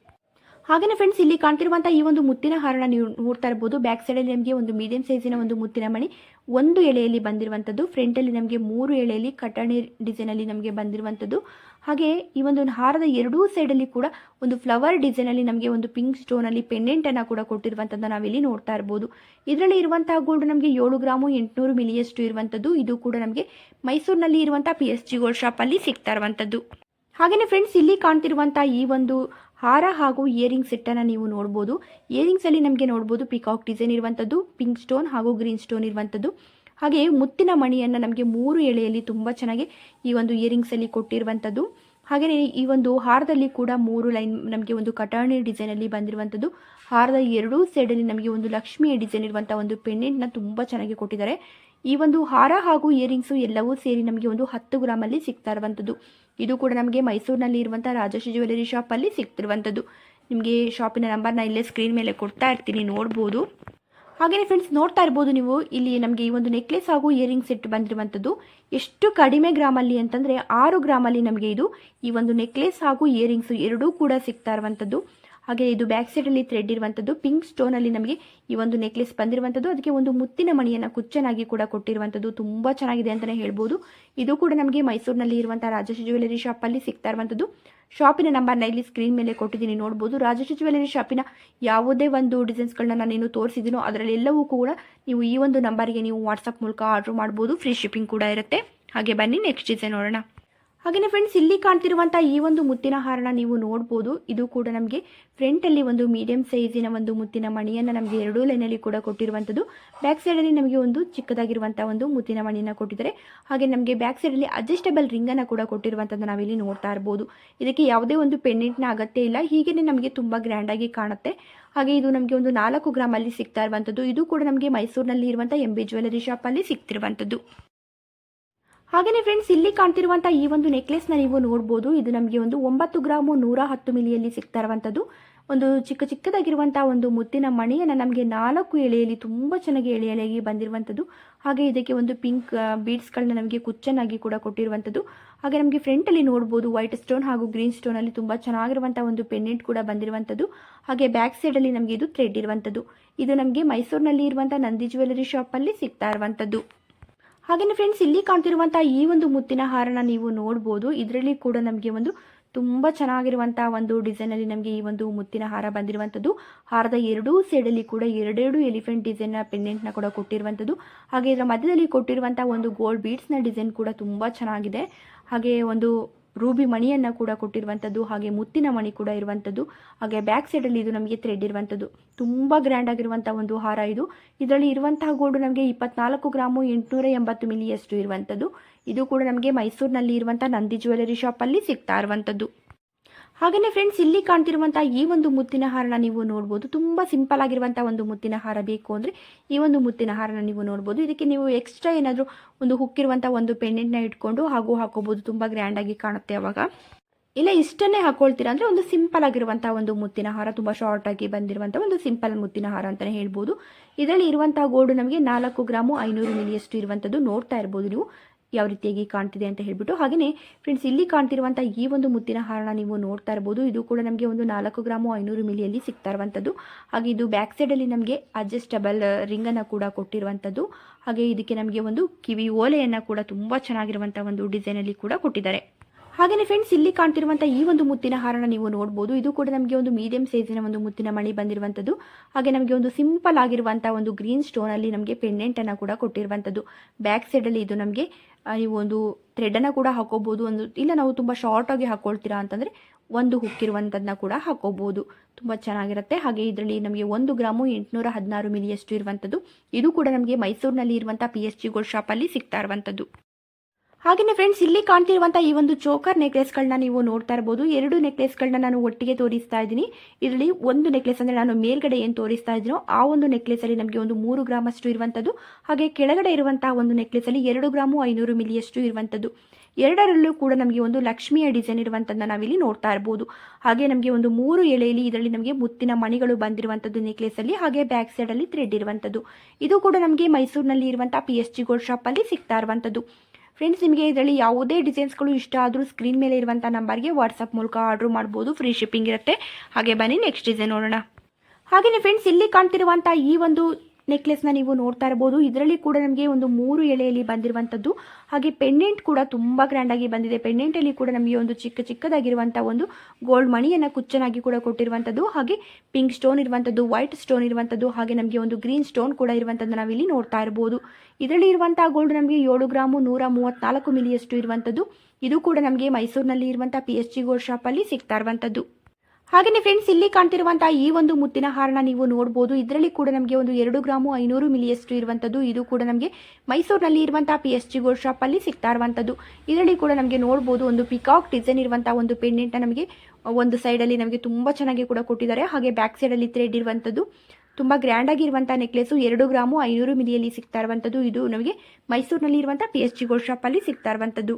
ಹಾಗೆಯೇ ಫ್ರೆಂಡ್ಸ್ ಇಲ್ಲಿ ಕಾಣ್ತಿರುವಂತಹ ಈ ಒಂದು ಮುತ್ತಿನ ಹಾರನ ನೀವು ನೋಡ್ತಾ ಇರಬಹುದು ಬ್ಯಾಕ್ ಸೈಡಲ್ಲಿ ನಮಗೆ ಒಂದು ಮೀಡಿಯಂ ಸೈಜಿನ ಒಂದು ಮುತ್ತಿನ ಮಣಿ, ಒಂದು ಎಳೆಯಲ್ಲಿ ಬಂದಿರುವಂತದ್ದು ಫ್ರಂಟ್ ಅಲ್ಲಿ ನಮಗೆ ಮೂರು ಎಳೆಯಲ್ಲಿ ಕಟಾಣಿ ಡಿಸೈನಲ್ಲಿ ನಮಗೆ ಬಂದಿರುವಂತದ್ದು ಹಾಗೆ ಈ ಒಂದು ಹಾರದ ಎರಡೂ ಸೈಡಲ್ಲಿ ಕೂಡ ಒಂದು ಫ್ಲವರ್ ಡಿಸೈನ್ ಅಲ್ಲಿ ನಮಗೆ ಒಂದು ಪಿಂಕ್ ಸ್ಟೋನ್ ಅಲ್ಲಿ ಪೆಂಡೆಂಟ್ ಅನ್ನ ಕೂಡ ಕೊಟ್ಟಿರುವಂಥದ್ದು ನಾವಿಲ್ಲಿ ನೋಡ್ತಾ ಇರಬಹುದು ಇದರಲ್ಲಿ ಇರುವಂತಹ ಗೋಲ್ಡ್ ನಮಗೆ ಏಳು ಗ್ರಾಮು ಎಂಟುನೂರು ಮಿಲಿಯಷ್ಟು ಇರುವಂಥದ್ದು. ಇದು ಕೂಡ ನಮಗೆ ಮೈಸೂರಿನಲ್ಲಿ ಇರುವಂತಹ ಪಿ ಎಸ್ ಗೋಲ್ಡ್ ಶಾಪಲ್ಲಿ ಸಿಗ್ತಾ ಇರುವಂತದ್ದು ಹಾಗೆಯೇ ಫ್ರೆಂಡ್ಸ್ ಇಲ್ಲಿ ಕಾಣ್ತಿರುವಂತಹ ಈ ಒಂದು ಹಾರ ಹಾಗೂ ಇಯರಿಂಗ್ ಸೆಟ್ಟನ್ನು ನೀವು ನೋಡ್ಬೋದು. ಇಯರಿಂಗ್ಸಲ್ಲಿ ನಮಗೆ ನೋಡ್ಬೋದು ಪಿಕಾಕ್ ಡಿಸೈನ್ ಇರುವಂಥದ್ದು ಪಿಂಕ್ ಸ್ಟೋನ್ ಹಾಗೂ ಗ್ರೀನ್ ಸ್ಟೋನ್ ಇರುವಂಥದ್ದು ಹಾಗೆ ಮುತ್ತಿನ ಮಣಿಯನ್ನು ನಮಗೆ ಮೂರು ಎಳೆಯಲ್ಲಿ ತುಂಬ ಚೆನ್ನಾಗಿ ಈ ಒಂದು ಇಯರಿಂಗ್ಸಲ್ಲಿ ಕೊಟ್ಟಿರುವಂಥದ್ದು ಹಾಗೆಯೇ ಈ ಒಂದು ಹಾರದಲ್ಲಿ ಕೂಡ ಮೂರು ಲೈನ್ ನಮಗೆ ಒಂದು ಕಟಾಣಿ ಡಿಸೈನಲ್ಲಿ ಬಂದಿರುವಂಥದ್ದು ಹಾರದ ಎರಡೂ ಸೈಡಲ್ಲಿ ನಮಗೆ ಒಂದು ಲಕ್ಷ್ಮಿಯ ಡಿಸೈನ್ ಇರುವಂಥ ಒಂದು ಪೆಂಡೆಂಟ್ನ ತುಂಬ ಚೆನ್ನಾಗಿ ಕೊಟ್ಟಿದ್ದಾರೆ. ಈ ಒಂದು ಹಾರ ಹಾಗೂ ಇಯರಿಂಗ್ಸು ಎಲ್ಲವೂ ಸೇರಿ ನಮಗೆ ಒಂದು ಹತ್ತು ಗ್ರಾಮಲ್ಲಿ ಸಿಗ್ತಾ ಇರುವಂಥದ್ದು. ಇದು ಕೂಡ ನಮಗೆ ಮೈಸೂರಿನಲ್ಲಿ ಇರುವಂಥ ರಾಜಶ್ರೀ ಜ್ಯುವೆಲರಿ ಶಾಪಲ್ಲಿ ಸಿಗ್ತಿರುವಂಥದ್ದು. ನಿಮಗೆ ಶಾಪಿನ ನಂಬರ್ನ ಇಲ್ಲೇ ಸ್ಕ್ರೀನ್ ಮೇಲೆ ಕೊಡ್ತಾ ಇರ್ತೀನಿ, ನೋಡ್ಬೋದು. ಹಾಗೆಯೇ ಫ್ರೆಂಡ್ಸ್ ನೋಡ್ತಾ ಇರ್ಬೋದು ನೀವು. ಇಲ್ಲಿ ನಮಗೆ ಈ ಒಂದು ನೆಕ್ಲೆಸ್ ಹಾಗೂ ಇಯರಿಂಗ್ ಸೆಟ್ ಬಂದಿರುವಂಥದ್ದು ಎಷ್ಟು ಕಡಿಮೆ ಗ್ರಾಮಲ್ಲಿ ಅಂತಂದರೆ ಆರು ಗ್ರಾಮಲ್ಲಿ ನಮಗೆ ಇದು. ಈ ಒಂದು ನೆಕ್ಲೆಸ್ ಹಾಗೂ ಇಯರಿಂಗ್ಸ್ ಎರಡೂ ಕೂಡ ಸಿಗ್ತಾ ಇರುವಂಥದ್ದು. ಹಾಗೆ ಇದು ಬ್ಯಾಕ್ ಸೈಡಲ್ಲಿ ಥ್ರೆಡ್ ಇರುವಂಥದ್ದು. ಪಿಂಕ್ ಸ್ಟೋನಲ್ಲಿ ನಮಗೆ ಈ ಒಂದು ನೆಕ್ಲೆಸ್ ಬಂದಿರುವಂಥದ್ದು. ಅದಕ್ಕೆ ಒಂದು ಮುತ್ತಿನ ಮಣಿಯನ್ನು ಕುಚ್ಚನಾಗಿ ಕೂಡ ಕೊಟ್ಟಿರುವಂಥದ್ದು. ತುಂಬ ಚೆನ್ನಾಗಿದೆ ಅಂತಲೇ ಹೇಳ್ಬೋದು. ಇದು ಕೂಡ ನಮಗೆ ಮೈಸೂರಿನಲ್ಲಿ ಇರುವಂಥ ರಾಜಶ್ರೀ ಜ್ಯುವೆಲರಿ ಶಾಪಲ್ಲಿ ಸಿಗ್ತಾ ಇರುವಂಥದ್ದು. ಶಾಪಿನ ನಂಬರ್ನ ಇಲ್ಲಿ ಸ್ಕ್ರೀನ್ ಮೇಲೆ ಕೊಟ್ಟಿದ್ದೀನಿ. ನೋಡ್ಬೋದು ರಾಜಶ್ರೀ ಜ್ಯುವೆಲರಿ ಶಾಪಿನ ಯಾವುದೇ ಒಂದು ಡಿಸೈನ್ಸ್ಗಳನ್ನ ತೋರಿಸಿದೀನೋ ತೋರಿಸಿದ್ದೀನೋ ಅದರಲ್ಲೆಲ್ಲವೂ ಕೂಡ ನೀವು ಈ ಒಂದು ನಂಬರ್ಗೆ ನೀವು ವಾಟ್ಸಪ್ ಮೂಲಕ ಆರ್ಡ್ರ್ ಮಾಡ್ಬೋದು. ಫ್ರೀ ಶಿಪ್ಪಿಂಗ್ ಕೂಡ ಇರುತ್ತೆ. ಹಾಗೆ ಬನ್ನಿ ನೆಕ್ಸ್ಟ್ ಡಿಸೈನ್ ನೋಡೋಣ. ಹಾಗೆಯೇ ಫ್ರೆಂಡ್ಸ್ ಇಲ್ಲಿ ಕಾಣ್ತಿರುವಂಥ ಈ ಒಂದು ಮುತ್ತಿನ ಹಾರನ ನೀವು ನೋಡ್ಬೋದು. ಇದು ಕೂಡ ನಮಗೆ ಫ್ರಂಟಲ್ಲಿ ಒಂದು ಮೀಡಿಯಂ ಸೈಜಿನ ಒಂದು ಮುತ್ತಿನ ಮಣಿಯನ್ನು ನಮಗೆ ಎರಡೂ ಲೈನಲ್ಲಿ ಕೂಡ ಕೊಟ್ಟಿರುವಂಥದ್ದು ಬ್ಯಾಕ್ ಸೈಡಲ್ಲಿ ನಮಗೆ ಒಂದು ಚಿಕ್ಕದಾಗಿರುವಂಥ ಒಂದು ಮುತ್ತಿನ ಮಣಿಯನ್ನು ಕೊಟ್ಟಿದ್ದಾರೆ. ಹಾಗೆ ನಮಗೆ ಬ್ಯಾಕ್ ಸೈಡಲ್ಲಿ ಅಡ್ಜಸ್ಟಬಲ್ ರಿಂಗನ್ನು ಕೂಡ ಕೊಟ್ಟಿರುವಂಥದ್ದು ನಾವಿಲ್ಲಿ ನೋಡ್ತಾ ಇರ್ಬೋದು. ಇದಕ್ಕೆ ಯಾವುದೇ ಒಂದು ಪೆಂಡೆಂಟ್ನ ಅಗತ್ಯ ಇಲ್ಲ. ಹೀಗೇನೆ ನಮಗೆ ತುಂಬ ಗ್ರ್ಯಾಂಡಾಗಿ ಕಾಣುತ್ತೆ. ಹಾಗೆ ಇದು ನಮಗೆ ಒಂದು ನಾಲ್ಕು ಗ್ರಾಮಲ್ಲಿ ಸಿಗ್ತಾ ಇರುವಂಥದ್ದು ಇದು ಕೂಡ ನಮಗೆ ಮೈಸೂರಿನಲ್ಲಿ ಇರುವಂಥ ಎಂ ಬಿ ಜ್ಯುವೆಲರಿ ಶಾಪಲ್ಲಿ ಸಿಗ್ತಿರುವಂಥದ್ದು ಹಾಗೆಯೇ ಫ್ರೆಂಡ್ಸ್ ಇಲ್ಲಿ ಕಾಣ್ತಿರುವಂತಹ ಈ ಒಂದು ನೆಕ್ಲೆಸ್ನ ನೀವು ನೋಡಬಹುದು ಇದು ನಮಗೆ ಒಂದು ಒಂಬತ್ತು ಗ್ರಾಮು ನೂರ ಹತ್ತು ಮಿಲಿಯಲ್ಲಿ ಸಿಗ್ತಾ ಇರುವಂಥದ್ದು ಒಂದು ಚಿಕ್ಕ ಚಿಕ್ಕದಾಗಿರುವಂತಹ ಒಂದು ಮುತ್ತಿನ ಮಣಿಯನ್ನು ನಮಗೆ ನಾಲ್ಕು ಎಳೆಯಲ್ಲಿ, ತುಂಬಾ ಚೆನ್ನಾಗಿ ಎಳೆ ಬಂದಿರುವಂತದ್ದು. ಹಾಗೆ ಇದಕ್ಕೆ ಒಂದು ಪಿಂಕ್ ಬೀಡ್ಸ್ ಬೀಡ್ಸ್ಗಳನ್ನ ನಮಗೆ ಕುಚ್ಚನಾಗಿ ಕೂಡ ಕೊಟ್ಟಿರುವಂತದ್ದು. ಹಾಗೆ ನಮಗೆ ಫ್ರಂಟಲ್ಲಿ ನೋಡಬಹುದು ವೈಟ್ ಸ್ಟೋನ್ ಹಾಗೂ ಗ್ರೀನ್ ಸ್ಟೋನ್ ಅಲ್ಲಿ ತುಂಬಾ ಚೆನ್ನಾಗಿರುವಂತಹ ಒಂದು ಪೆಂಡೆಂಟ್ ಕೂಡ ಬಂದಿರುವಂತದ್ದು. ಹಾಗೆ ಬ್ಯಾಕ್ ಸೈಡ್ ಅಲ್ಲಿ ನಮಗೆ ಇದು ಥ್ರೆಡ್ ಇರುವಂಥದ್ದು ಇದು ನಮಗೆ ಮೈಸೂರಿನಲ್ಲಿ ಇರುವಂಥ ನಂದಿ ಜ್ಯುವೆಲರಿ ಶಾಪಲ್ಲಿ ಸಿಗ್ತಾ ಇರುವಂಥದ್ದು ಹಾಗೆಯೇ ಫ್ರೆಂಡ್ಸ್ ಇಲ್ಲಿ ಕಾಣ್ತಿರುವಂತಹ ಈ ಒಂದು ಮುತ್ತಿನ ಹಾರನ ನೀವು ನೋಡಬಹುದು ಇದರಲ್ಲಿ ಕೂಡ ನಮಗೆ ಒಂದು ತುಂಬಾ ಚೆನ್ನಾಗಿರುವಂತಹ ಒಂದು ಡಿಸೈನ್ ಅಲ್ಲಿ ನಮಗೆ ಈ ಒಂದು ಮುತ್ತಿನ ಹಾರ ಬಂದಿರುವಂತದ್ದು. ಹಾರದ ಎರಡೂ ಸೈಡಲ್ಲಿ ಕೂಡ ಎರಡೆರಡು ಎಲಿಫೆಂಟ್ ಪೆಂಡೆಂಟ್ನ ಕೂಡ ಕೊಟ್ಟಿರುವಂತದ್ದು. ಹಾಗೆ ಇದರ ಮಧ್ಯದಲ್ಲಿ ಕೊಟ್ಟಿರುವಂತಹ ಒಂದು ಗೋಲ್ಡ್ ಬೀಡ್ಸ್ನ ಡಿಸೈನ್ ಕೂಡ ತುಂಬಾ ಚೆನ್ನಾಗಿದೆ. ಹಾಗೆ ಒಂದು ರೂಬಿ ಮಣಿಯನ್ನು ಕೂಡ ಕೊಟ್ಟಿರುವಂಥದ್ದು ಹಾಗೆ ಮುತ್ತಿನ ಮಣಿ ಕೂಡ ಇರುವಂಥದ್ದು ಹಾಗೆ ಬ್ಯಾಕ್ ಸೈಡಲ್ಲಿ ಇದು ನಮಗೆ ಥ್ರೆಡ್ ಇರುವಂಥದ್ದು ತುಂಬ ಗ್ರ್ಯಾಂಡ್ ಆಗಿರುವಂಥ ಒಂದು ಹಾರ ಇದು. ಇದರಲ್ಲಿ ಇರುವಂತಹ ಗೋಲ್ಡ್ ನಮಗೆ ಇಪ್ಪತ್ನಾಲ್ಕು ಗ್ರಾಮು ಎಂಟುನೂರ ಎಂಬತ್ತು ಮಿಲಿಯಷ್ಟು ಇರುವಂಥದ್ದು ಇದು ಕೂಡ ನಮಗೆ ಮೈಸೂರಿನಲ್ಲಿ ಇರುವಂಥ ನಂದಿ ಜ್ಯುವೆಲರಿ ಶಾಪಲ್ಲಿ ಸಿಗ್ತಾ ಇರುವಂಥದ್ದು ಹಾಗೆಯೇ ಫ್ರೆಂಡ್ಸ್ ಇಲ್ಲಿ ಕಾಣ್ತಿರುವಂಥ ಈ ಒಂದು ಮುತ್ತಿನ ಹಾರನ ನೀವು ನೋಡ್ಬೋದು. ತುಂಬ ಸಿಂಪಲ್ ಆಗಿರುವಂಥ ಒಂದು ಮುತ್ತಿನ ಹಾರ ಬೇಕು ಅಂದರೆ ಈ ಒಂದು ಮುತ್ತಿನ ಹಾರನ ನೀವು ನೋಡ್ಬೋದು. ಇದಕ್ಕೆ ನೀವು ಎಕ್ಸ್ಟ್ರಾ ಏನಾದರೂ ಒಂದು ಹುಕ್ಕಿರುವಂಥ ಒಂದು ಪೆಂಡೆಂಟ್ನ ಇಟ್ಕೊಂಡು ಹಾಗೂ ಹಾಕೋಬೋದು. ತುಂಬ ಗ್ರ್ಯಾಂಡಾಗಿ ಕಾಣುತ್ತೆ ಅವಾಗ. ಇಲ್ಲ, ಇಷ್ಟನ್ನೇ ಹಾಕೊಳ್ತೀರಾ ಅಂದರೆ ಒಂದು ಸಿಂಪಲ್ ಆಗಿರುವಂಥ ಒಂದು ಮುತ್ತಿನ ಹಾರ, ತುಂಬ ಶಾರ್ಟ್ ಆಗಿ ಬಂದಿರುವಂಥ ಒಂದು ಸಿಂಪಲ್ ಮುತ್ತಿನ ಹಾರ ಅಂತಲೇ ಹೇಳ್ಬೋದು. ಇದರಲ್ಲಿ ಇರುವಂಥ ಗೋಲ್ಡ್ ನಮಗೆ ನಾಲ್ಕು ಗ್ರಾಮು ಐನೂರು ಮಿಲಿಯಷ್ಟು ಇರುವಂಥದ್ದು ನೋಡ್ತಾ ಇರ್ಬೋದು ನೀವು. ಯಾವ ರೀತಿಯಾಗಿ ಕಾಣ್ತಿದೆ ಅಂತ ಹೇಳ್ಬಿಟ್ಟು ಹಾಗೆಯೇ ಫ್ರೆಂಡ್ಸ್ ಇಲ್ಲಿ ಕಾಣ್ತಿರುವಂಥ ಈ ಒಂದು ಮುತ್ತಿನ ಹಾರಣ ನೀವು ನೋಡ್ತಾ ಇರ್ಬೋದು. ಇದು ಕೂಡ ನಮಗೆ ಒಂದು ನಾಲ್ಕು ಗ್ರಾಮು ಐನೂರು ಮಿಲಿಯಲ್ಲಿ ಸಿಗ್ತಾ ಇರುವಂಥದ್ದು ಹಾಗೆ ಇದು ಬ್ಯಾಕ್ ಸೈಡಲ್ಲಿ ನಮಗೆ ಅಡ್ಜಸ್ಟಬಲ್ ರಿಂಗನ್ನು ಕೂಡ ಕೊಟ್ಟಿರುವಂಥದ್ದು ಹಾಗೆ ಇದಕ್ಕೆ ನಮಗೆ ಒಂದು ಕಿವಿ ಓಲೆಯನ್ನು ಕೂಡ ತುಂಬ ಚೆನ್ನಾಗಿರುವಂಥ ಒಂದು ಡಿಸೈನಲ್ಲಿ ಕೂಡ ಕೊಟ್ಟಿದ್ದಾರೆ. ಹಾಗೆಯೇ ಫ್ರೆಂಡ್ಸ್ ಇಲ್ಲಿ ಕಾಣ್ತಿರುವಂಥ ಈ ಒಂದು ಮುತ್ತಿನ ಹಾರನ ನೀವು ನೋಡ್ಬೋದು. ಇದು ಕೂಡ ನಮಗೆ ಒಂದು ಮೀಡಿಯಂ ಸೈಜಿನ ಒಂದು ಮುತ್ತಿನ ಮಣಿ ಬಂದಿರುವಂಥದ್ದು ಹಾಗೆ ನಮಗೆ ಒಂದು ಸಿಂಪಲ್ ಆಗಿರುವಂಥ ಒಂದು ಗ್ರೀನ್ ಸ್ಟೋನಲ್ಲಿ ನಮಗೆ ಪೆಂಡೆಂಟನ್ನು ಕೂಡ ಕೊಟ್ಟಿರುವಂಥದ್ದು ಬ್ಯಾಕ್ ಸೈಡಲ್ಲಿ ಇದು ನಮಗೆ ನೀವು ಒಂದು ಥ್ರೆಡನ್ನು ಕೂಡ ಹಾಕೋಬೋದು ಒಂದು, ಇಲ್ಲ ನಾವು ತುಂಬ ಶಾರ್ಟಾಗಿ ಹಾಕ್ಕೊಳ್ತೀರಾ ಅಂತಂದರೆ ಒಂದು ಹುಕ್ಕಿರುವಂಥದ್ದನ್ನ ಕೂಡ ಹಾಕೋಬೋದು. ತುಂಬ ಚೆನ್ನಾಗಿರುತ್ತೆ. ಹಾಗೆ ಇದರಲ್ಲಿ ನಮಗೆ ಒಂದು ಗ್ರಾಮು ಎಂಟುನೂರ ಹದಿನಾರು ಮಿಲಿಯಷ್ಟು ಇರುವಂಥದ್ದು ಇದು ಕೂಡ ನಮಗೆ ಮೈಸೂರಿನಲ್ಲಿ ಇರುವಂಥ ಪಿ ಎಚ್ ಜಿ ಗೋಲ್ಡ್ ಶಾಪಲ್ಲಿ ಸಿಗ್ತಾ ಇರುವಂಥದ್ದು ಹಾಗೆಯೇ ಫ್ರೆಂಡ್ಸ್ ಇಲ್ಲಿ ಕಾಣ್ತಿರುವಂತಹ ಈ ಒಂದು ಚೋಕರ್ ನೆಕ್ಲೆಸ್ಗಳನ್ನ ನೀವು ನೋಡ್ತಾ ಇರಬಹುದು ಎರಡು ನೆಕ್ಲೆಸ್ಗಳನ್ನ ನಾನು ಒಟ್ಟಿಗೆ ತೋರಿಸ್ತಾ ಇದ್ದೀನಿ. ಇದರಲ್ಲಿ ಒಂದು ನೆಕ್ಲೆಸ್ ಅಂದರೆ ನಾನು ಮೇಲ್ಗಡೆ ಏನು ತೋರಿಸ್ತಾ ಇದ್ದೀನೋ ಆ ಒಂದು ನೆಕ್ಲೆಸಲ್ಲಿ ನಮಗೆ ಒಂದು ಮೂರು ಗ್ರಾಮ್ ಅಷ್ಟು ಇರುವಂಥದ್ದು ಹಾಗೆ ಕೆಳಗಡೆ ಇರುವಂತಹ ಒಂದು ನೆಕ್ಲೆಸಲ್ಲಿ ಎರಡು ಗ್ರಾಮು ಐನೂರು ಮಿಲಿಯಷ್ಟು ಇರುವಂಥದ್ದು ಎರಡರಲ್ಲೂ ಕೂಡ ನಮಗೆ ಒಂದು ಲಕ್ಷ್ಮಿಯ ಡಿಸೈನ್ ಇರುವಂತದ್ದನ್ನ ನಾವಿಲ್ಲಿ ನೋಡ್ತಾ ಇರ್ಬೋದು. ಹಾಗೆ ನಮಗೆ ಒಂದು ಮೂರು ಎಳೆಯಲ್ಲಿ ಇದರಲ್ಲಿ ನಮಗೆ ಮುತ್ತಿನ ಮಣಿಗಳು ಬಂದಿರುವಂತಹ ನೆಕ್ಲೆಸ್ ಅಲ್ಲಿ, ಹಾಗೆ ಬ್ಯಾಕ್ ಸೈಡ್ ಅಲ್ಲಿ ಥ್ರೆಡ್ ಇರುವಂಥದ್ದು ಇದು ಕೂಡ ನಮಗೆ ಮೈಸೂರಿನಲ್ಲಿ ಇರುವಂತಹ ಪಿ ಎಸ್ ಜಿ ಗೋಲ್ಡ್ ಅಲ್ಲಿ ಸಿಗ್ತಾ ಇರುವಂಥದ್ದು ಫ್ರೆಂಡ್ಸ್ ನಿಮಗೆ ಇದರಲ್ಲಿ ಯಾವುದೇ ಡಿಸೈನ್ಸ್ಗಳು ಇಷ್ಟ ಆದರೂ ಸ್ಕ್ರೀನ್ ಮೇಲೆ ಇರುವಂಥ ನಂಬರ್ಗೆ ವಾಟ್ಸಪ್ ಮೂಲಕ ಆರ್ಡ್ರ್ ಮಾಡ್ಬೋದು. ಫ್ರೀ ಶಿಪ್ಪಿಂಗ್ ಇರುತ್ತೆ. ಹಾಗೆ ಬನ್ನಿ ನೆಕ್ಸ್ಟ್ ಡಿಸೈನ್ ನೋಡೋಣ. ಹಾಗೆಯೇ ಫ್ರೆಂಡ್ಸ್ ಇಲ್ಲಿ ಕಾಣ್ತಿರುವಂಥ ಈ ಒಂದು ನೆಕ್ಲೆಸ್ನ ನೀವು ನೋಡ್ತಾ ಇರ್ಬೋದು. ಇದರಲ್ಲಿ ಕೂಡ ನಮಗೆ ಒಂದು ಮೂರು ಎಳೆಯಲ್ಲಿ ಬಂದಿರುವಂಥದ್ದು. ಹಾಗೆ ಪೆಂಡೆಂಟ್ ಕೂಡ ತುಂಬ ಗ್ರ್ಯಾಂಡಾಗಿ ಬಂದಿದೆ. ಪೆಂಡೆಂಟಲ್ಲಿ ಕೂಡ ನಮಗೆ ಒಂದು ಚಿಕ್ಕ ಚಿಕ್ಕದಾಗಿರುವಂಥ ಒಂದು ಗೋಲ್ಡ್ ಮಣಿಯನ್ನು ಕುಚ್ಚನಾಗಿ ಕೂಡ ಕೊಟ್ಟಿರುವಂಥದ್ದು. ಹಾಗೆ ಪಿಂಕ್ ಸ್ಟೋನ್ ಇರುವಂಥದ್ದು, ವೈಟ್ ಸ್ಟೋನ್ ಇರುವಂಥದ್ದು, ಹಾಗೆ ನಮಗೆ ಒಂದು ಗ್ರೀನ್ ಸ್ಟೋನ್ ಕೂಡ ಇರುವಂಥದ್ದು ನಾವಿಲ್ಲಿ ನೋಡ್ತಾ ಇರ್ಬೋದು. ಇದರಲ್ಲಿ ಇರುವಂಥ ಗೋಲ್ಡ್ ನಮಗೆ ಏಳು ಗ್ರಾಮು ನೂರ ಮೂವತ್ತ್ನಾಲ್ಕು ಮಿಲಿಯಷ್ಟು ಇರುವಂಥದ್ದು. ಇದು ಕೂಡ ನಮಗೆ ಮೈಸೂರಿನಲ್ಲಿ ಇರುವಂಥ ಪಿ ಎಚ್ ಜಿ ಗೋಲ್ಡ್ ಶಾಪಲ್ಲಿ ಸಿಗ್ತಾ ಇರುವಂಥದ್ದು. ಹಾಗೆಯೇ ಫ್ರೆಂಡ್ಸ್ ಇಲ್ಲಿ ಕಾಣ್ತಿರುವಂತಹ ಈ ಒಂದು ಮುತ್ತಿನ ಹಾರನ ನೀವು ನೋಡಬಹುದು ಇದರಲ್ಲಿ ಕೂಡ ನಮಗೆ ಒಂದು ಎರಡು ಗ್ರಾಮು ಐನೂರು ಮಿಲಿಯಷ್ಟು ಇರುವಂತದ್ದು ಇದು ಕೂಡ ನಮಗೆ ಮೈಸೂರಿನಲ್ಲಿ ಇರುವಂತಹ P S G gold shop ಅಲ್ಲಿ ಸಿಗ್ತಾ ಇರುವಂತದ್ದು ಇದರಲ್ಲಿ ಕೂಡ ನಮಗೆ ನೋಡಬಹುದು ಒಂದು ಪಿಕಾಕ್ ಡಿಸೈನ್ ಇರುವಂತಹ ಒಂದು ಪೆಂಡೆಂಟ್ ನಮಗೆ ಒಂದು ಸೈಡ್ ಅಲ್ಲಿ ನಮಗೆ ತುಂಬಾ ಚೆನ್ನಾಗಿ ಕೂಡ ಕೊಟ್ಟಿದ್ದಾರೆ. ಹಾಗೆ ಬ್ಯಾಕ್ ಸೈಡ್ ಅಲ್ಲಿ ಥ್ರೆಡ್ ಇರುವಂತದ್ದು ತುಂಬಾ ಗ್ರ್ಯಾಂಡ್ ಆಗಿರುವಂತಹ ನೆಕ್ಲೆಸ್ ಎರಡು ಗ್ರಾಮು ಐನೂರು ಮಿಲಿಯಲ್ಲಿ ಸಿಗ್ತಾ ಇರುವಂತದ್ದು ಇದು ನಮಗೆ ಮೈಸೂರಿನಲ್ಲಿ ಇರುವಂತಹ ಪಿ ಎಸ್ ಜಿ ಗೋಲ್ಡ್ ಶಾಪಲ್ಲಿ ಸಿಗ್ತಾ ಇರುವಂಥದ್ದು.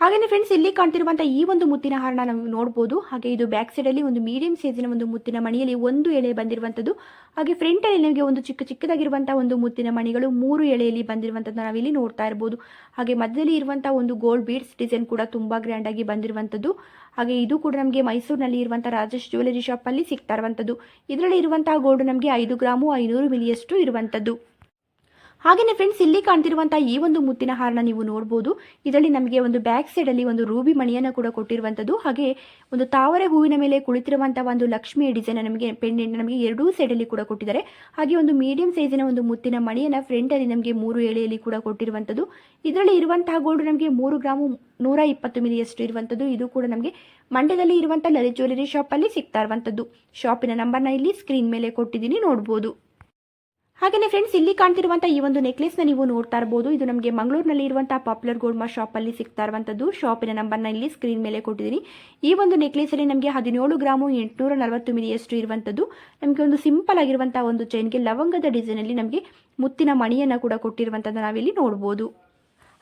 ಹಾಗೆಯೇ ಫ್ರೆಂಡ್ಸ್ ಇಲ್ಲಿ ಕಾಣ್ತಿರುವಂತ ಈ ಒಂದು ಮುತ್ತಿನ ಹಾರನ ನಾವು ನೋಡಬಹುದು ಹಾಗೆ ಇದು ಬ್ಯಾಕ್ ಸೈಡಲ್ಲಿ ಒಂದು ಮೀಡಿಯಂ ಸೈಜಿನ ಒಂದು ಮುತ್ತಿನ ಮಣಿಯಲ್ಲಿ ಒಂದು ಎಳೆ ಬಂದಿರುವಂಥದ್ದು ಹಾಗೆ ಫ್ರಂಟಲ್ಲಿ ನಿಮಗೆ ಒಂದು ಚಿಕ್ಕ ಚಿಕ್ಕದಾಗಿರುವಂತಹ ಒಂದು ಮುತ್ತಿನ ಮಣಿಗಳು ಮೂರು ಎಳೆಯಲ್ಲಿ ಬಂದಿರುವಂಥದ್ದು ನಾವಿಲ್ಲಿ ನೋಡ್ತಾ ಇರಬಹುದು ಹಾಗೆ ಮಧ್ಯದಲ್ಲಿ ಇರುವಂತಹ ಒಂದು ಗೋಲ್ಡ್ ಬೀಡ್ಸ್ ಡಿಸೈನ್ ಕೂಡ ತುಂಬಾ ಗ್ರ್ಯಾಂಡ್ ಆಗಿ ಬಂದಿರುವಂಥದ್ದು ಹಾಗೆ ಇದು ಕೂಡ ನಮಗೆ ಮೈಸೂರಿನಲ್ಲಿ ಇರುವಂಥ ರಾಜೇಶ್ ಜ್ಯುವೆಲರಿ ಅಲ್ಲಿ ಸಿಗ್ತಾ ಇರುವಂಥದ್ದು ಇದರಲ್ಲಿ ಇರುವಂತಹ ಗೋಲ್ಡ್ ನಮಗೆ ಐದು ಗ್ರಾಮು ಐನೂರು ಮಿಲಿಯಷ್ಟು ಇರುವಂಥದ್ದು ಹಾಗೆಯೇ ಫ್ರೆಂಡ್ಸ್ ಇಲ್ಲಿ ಕಾಣ್ತಿರುವಂತಹ ಈ ಒಂದು ಮುತ್ತಿನ ಹಾರನ ನೀವು ನೋಡಬಹುದು ಇದರಲ್ಲಿ ನಮಗೆ ಒಂದು ಬ್ಯಾಕ್ ಸೈಡಲ್ಲಿ ಒಂದು ರೂಬಿ ಮಣಿಯನ್ನು ಕೂಡ ಕೊಟ್ಟಿರುವಂಥದ್ದು ಹಾಗೆ ಒಂದು ತಾವರೆ ಹೂವಿನ ಮೇಲೆ ಕುಳಿತಿರುವಂತಹ ಒಂದು ಲಕ್ಷ್ಮಿಯ ಡಿಸೈನ್ ನಮಗೆ ಪೆಂಡೆಂಟ್ ನಮಗೆ ಎರಡೂ ಸೈಡಲ್ಲಿ ಕೂಡ ಕೊಟ್ಟಿದ್ದಾರೆ. ಹಾಗೆ ಒಂದು ಮೀಡಿಯಂ ಸೈಜಿನ ಒಂದು ಮುತ್ತಿನ ಮಣಿಯನ್ನ ಫ್ರಂಟ್ ಅಲ್ಲಿ ನಮಗೆ ಮೂರು ಎಳೆಯಲ್ಲಿ ಕೂಡ ಕೊಟ್ಟಿರುವಂಥದ್ದು ಇದರಲ್ಲಿ ಇರುವಂತಹ ಗೋಲ್ಡ್ ನಮಗೆ ಮೂರು ಗ್ರಾಮು ನೂರ ಇಪ್ಪತ್ತು ಮಿಲಿಯಷ್ಟು ಇರುವಂಥದ್ದು ಇದು ಕೂಡ ನಮಗೆ ಮಂಡ್ಯದಲ್ಲಿ ಇರುವಂತಹ ಲಲಿತ್ ಜ್ಯುವೆಲರಿ ಅಲ್ಲಿ ಸಿಗ್ತಾ ಇರುವಂಥದ್ದು ಶಾಪಿನ ನಂಬರ್ನ ಇಲ್ಲಿ ಸ್ಕ್ರೀನ್ ಮೇಲೆ ಕೊಟ್ಟಿದ್ದೀನಿ, ನೋಡ್ಬೋದು. ಹಾಗೆಯೇ ಫ್ರೆಂಡ್ಸ್ ಇಲ್ಲಿ ಕಾಣ್ತಿರುವಂಥ ಈ ಒಂದು ನೆಕ್ಲೆಸ್ನ ನೀವು ನೋಡ್ತಾ ಇರ್ಬೋದು. ಇದು ನಮಗೆ ಮಂಗಳೂರಿನಲ್ಲಿ ಇರುವಂಥ ಪಾಪ್ಯುಲರ್ ಗೋಲ್ಡ್ ಶಾಪಲ್ಲಿ ಸಿಗ್ತಾ ಇರುವಂಥದ್ದು ಶಾಪಿನ ನಂಬರ್ನ ಇಲ್ಲಿ ಸ್ಕ್ರೀನ್ ಮೇಲೆ ಕೊಟ್ಟಿದ್ದೀನಿ. ಈ ಒಂದು ನೆಕ್ಲೆಸಲ್ಲಿ ನಮಗೆ ಹದಿನೇಳು ಗ್ರಾಮು ಎಂಟುನೂರ ನಲವತ್ತು ಮಿಲಿಯಷ್ಟು ಇರುವಂಥದ್ದು ನಮಗೆ ಒಂದು ಸಿಂಪಲ್ ಆಗಿರುವಂಥ ಒಂದು ಚೈನ್ಗೆ ಲವಂಗದ ಡಿಸೈನಲ್ಲಿ ನಮಗೆ ಮುತ್ತಿನ ಮಣಿಯನ್ನು ಕೂಡ ಕೊಟ್ಟಿರುವಂಥದ್ದು ನಾವಿಲ್ಲಿ ನೋಡ್ಬೋದು.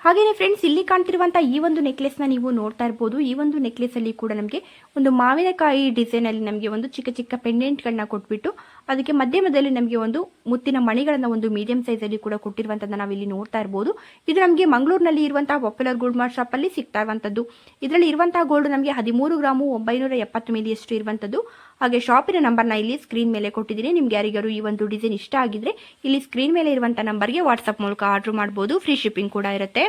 ಹಾಗೆಯೇ ಫ್ರೆಂಡ್ಸ್ ಇಲ್ಲಿ ಕಾಣ್ತಿರುವಂತಹ ಈ ಒಂದು ನೆಕ್ಲೆಸ್ನ ನೀವು ನೋಡ್ತಾ ಇರ್ಬೋದು. ಈ ಒಂದು ನೆಕ್ಲೆಸ್ ಅಲ್ಲಿ ಕೂಡ ನಮಗೆ ಒಂದು ಮಾವಿನಕಾಯಿ ಡಿಸೈನ್ ಅಲ್ಲಿ ನಮಗೆ ಒಂದು ಚಿಕ್ಕ ಚಿಕ್ಕ ಪೆಂಡೆಂಟ್ಗಳನ್ನ ಕೊಟ್ಬಿಟ್ಟು, ಅದಕ್ಕೆ ಮಧ್ಯಮದಲ್ಲಿ ನಮಗೆ ಒಂದು ಮುತ್ತಿನ ಮಣಿಗಳನ್ನು ಒಂದು ಮೀಡಿಯಂ ಸೈಜ್ ಅಲ್ಲಿ ಕೂಡ ಕೊಟ್ಟಿರುವಂಥದ್ದು ನಾವಿಲ್ಲಿ ನೋಡ್ತಾ ಇರಬಹುದು ಇದು ನಮಗೆ ಮಂಗಳೂರಿನಲ್ಲಿ ಇರುವಂತಹ ಪಾಪ್ಯುಲರ್ ಗೋಲ್ಡ್ ಮಾರ್ಟ್ ಅಲ್ಲಿ ಸಿಗ್ತಾ ಇರುವಂತದ್ದು. ಇದರಲ್ಲಿ ಇರುವಂತಹ ಗೋಲ್ಡ್ ನಮಗೆ ಹದಿಮೂರು ಗ್ರಾಮು ಒಂಬೈನೂರ ಎಪ್ಪತ್ತು ಮಿಲಿಯಷ್ಟು ಇರುವಂಥದ್ದು ಹಾಗೆ ಶಾಪಿನ ನಂಬರ್ನ ಇಲ್ಲಿ ಸ್ಕ್ರೀನ್ ಮೇಲೆ ಕೊಟ್ಟಿದ್ದೀನಿ. ನಿಮ್ಗೆ ಯಾರಿಗಾರು ಈ ಒಂದು ಡಿಸೈನ್ ಇಷ್ಟ ಆಗಿದ್ರೆ ಇಲ್ಲಿ ಸ್ಕ್ರೀನ್ ಮೇಲೆ ಇರುವಂಥ ನಂಬರ್ಗೆ ವಾಟ್ಸಪ್ ಮೂಲಕ ಆರ್ಡರ್ ಮಾಡಬಹುದು ಫ್ರೀ ಶಿಪ್ಪಿಂಗ್ ಕೂಡ ಇರುತ್ತೆ.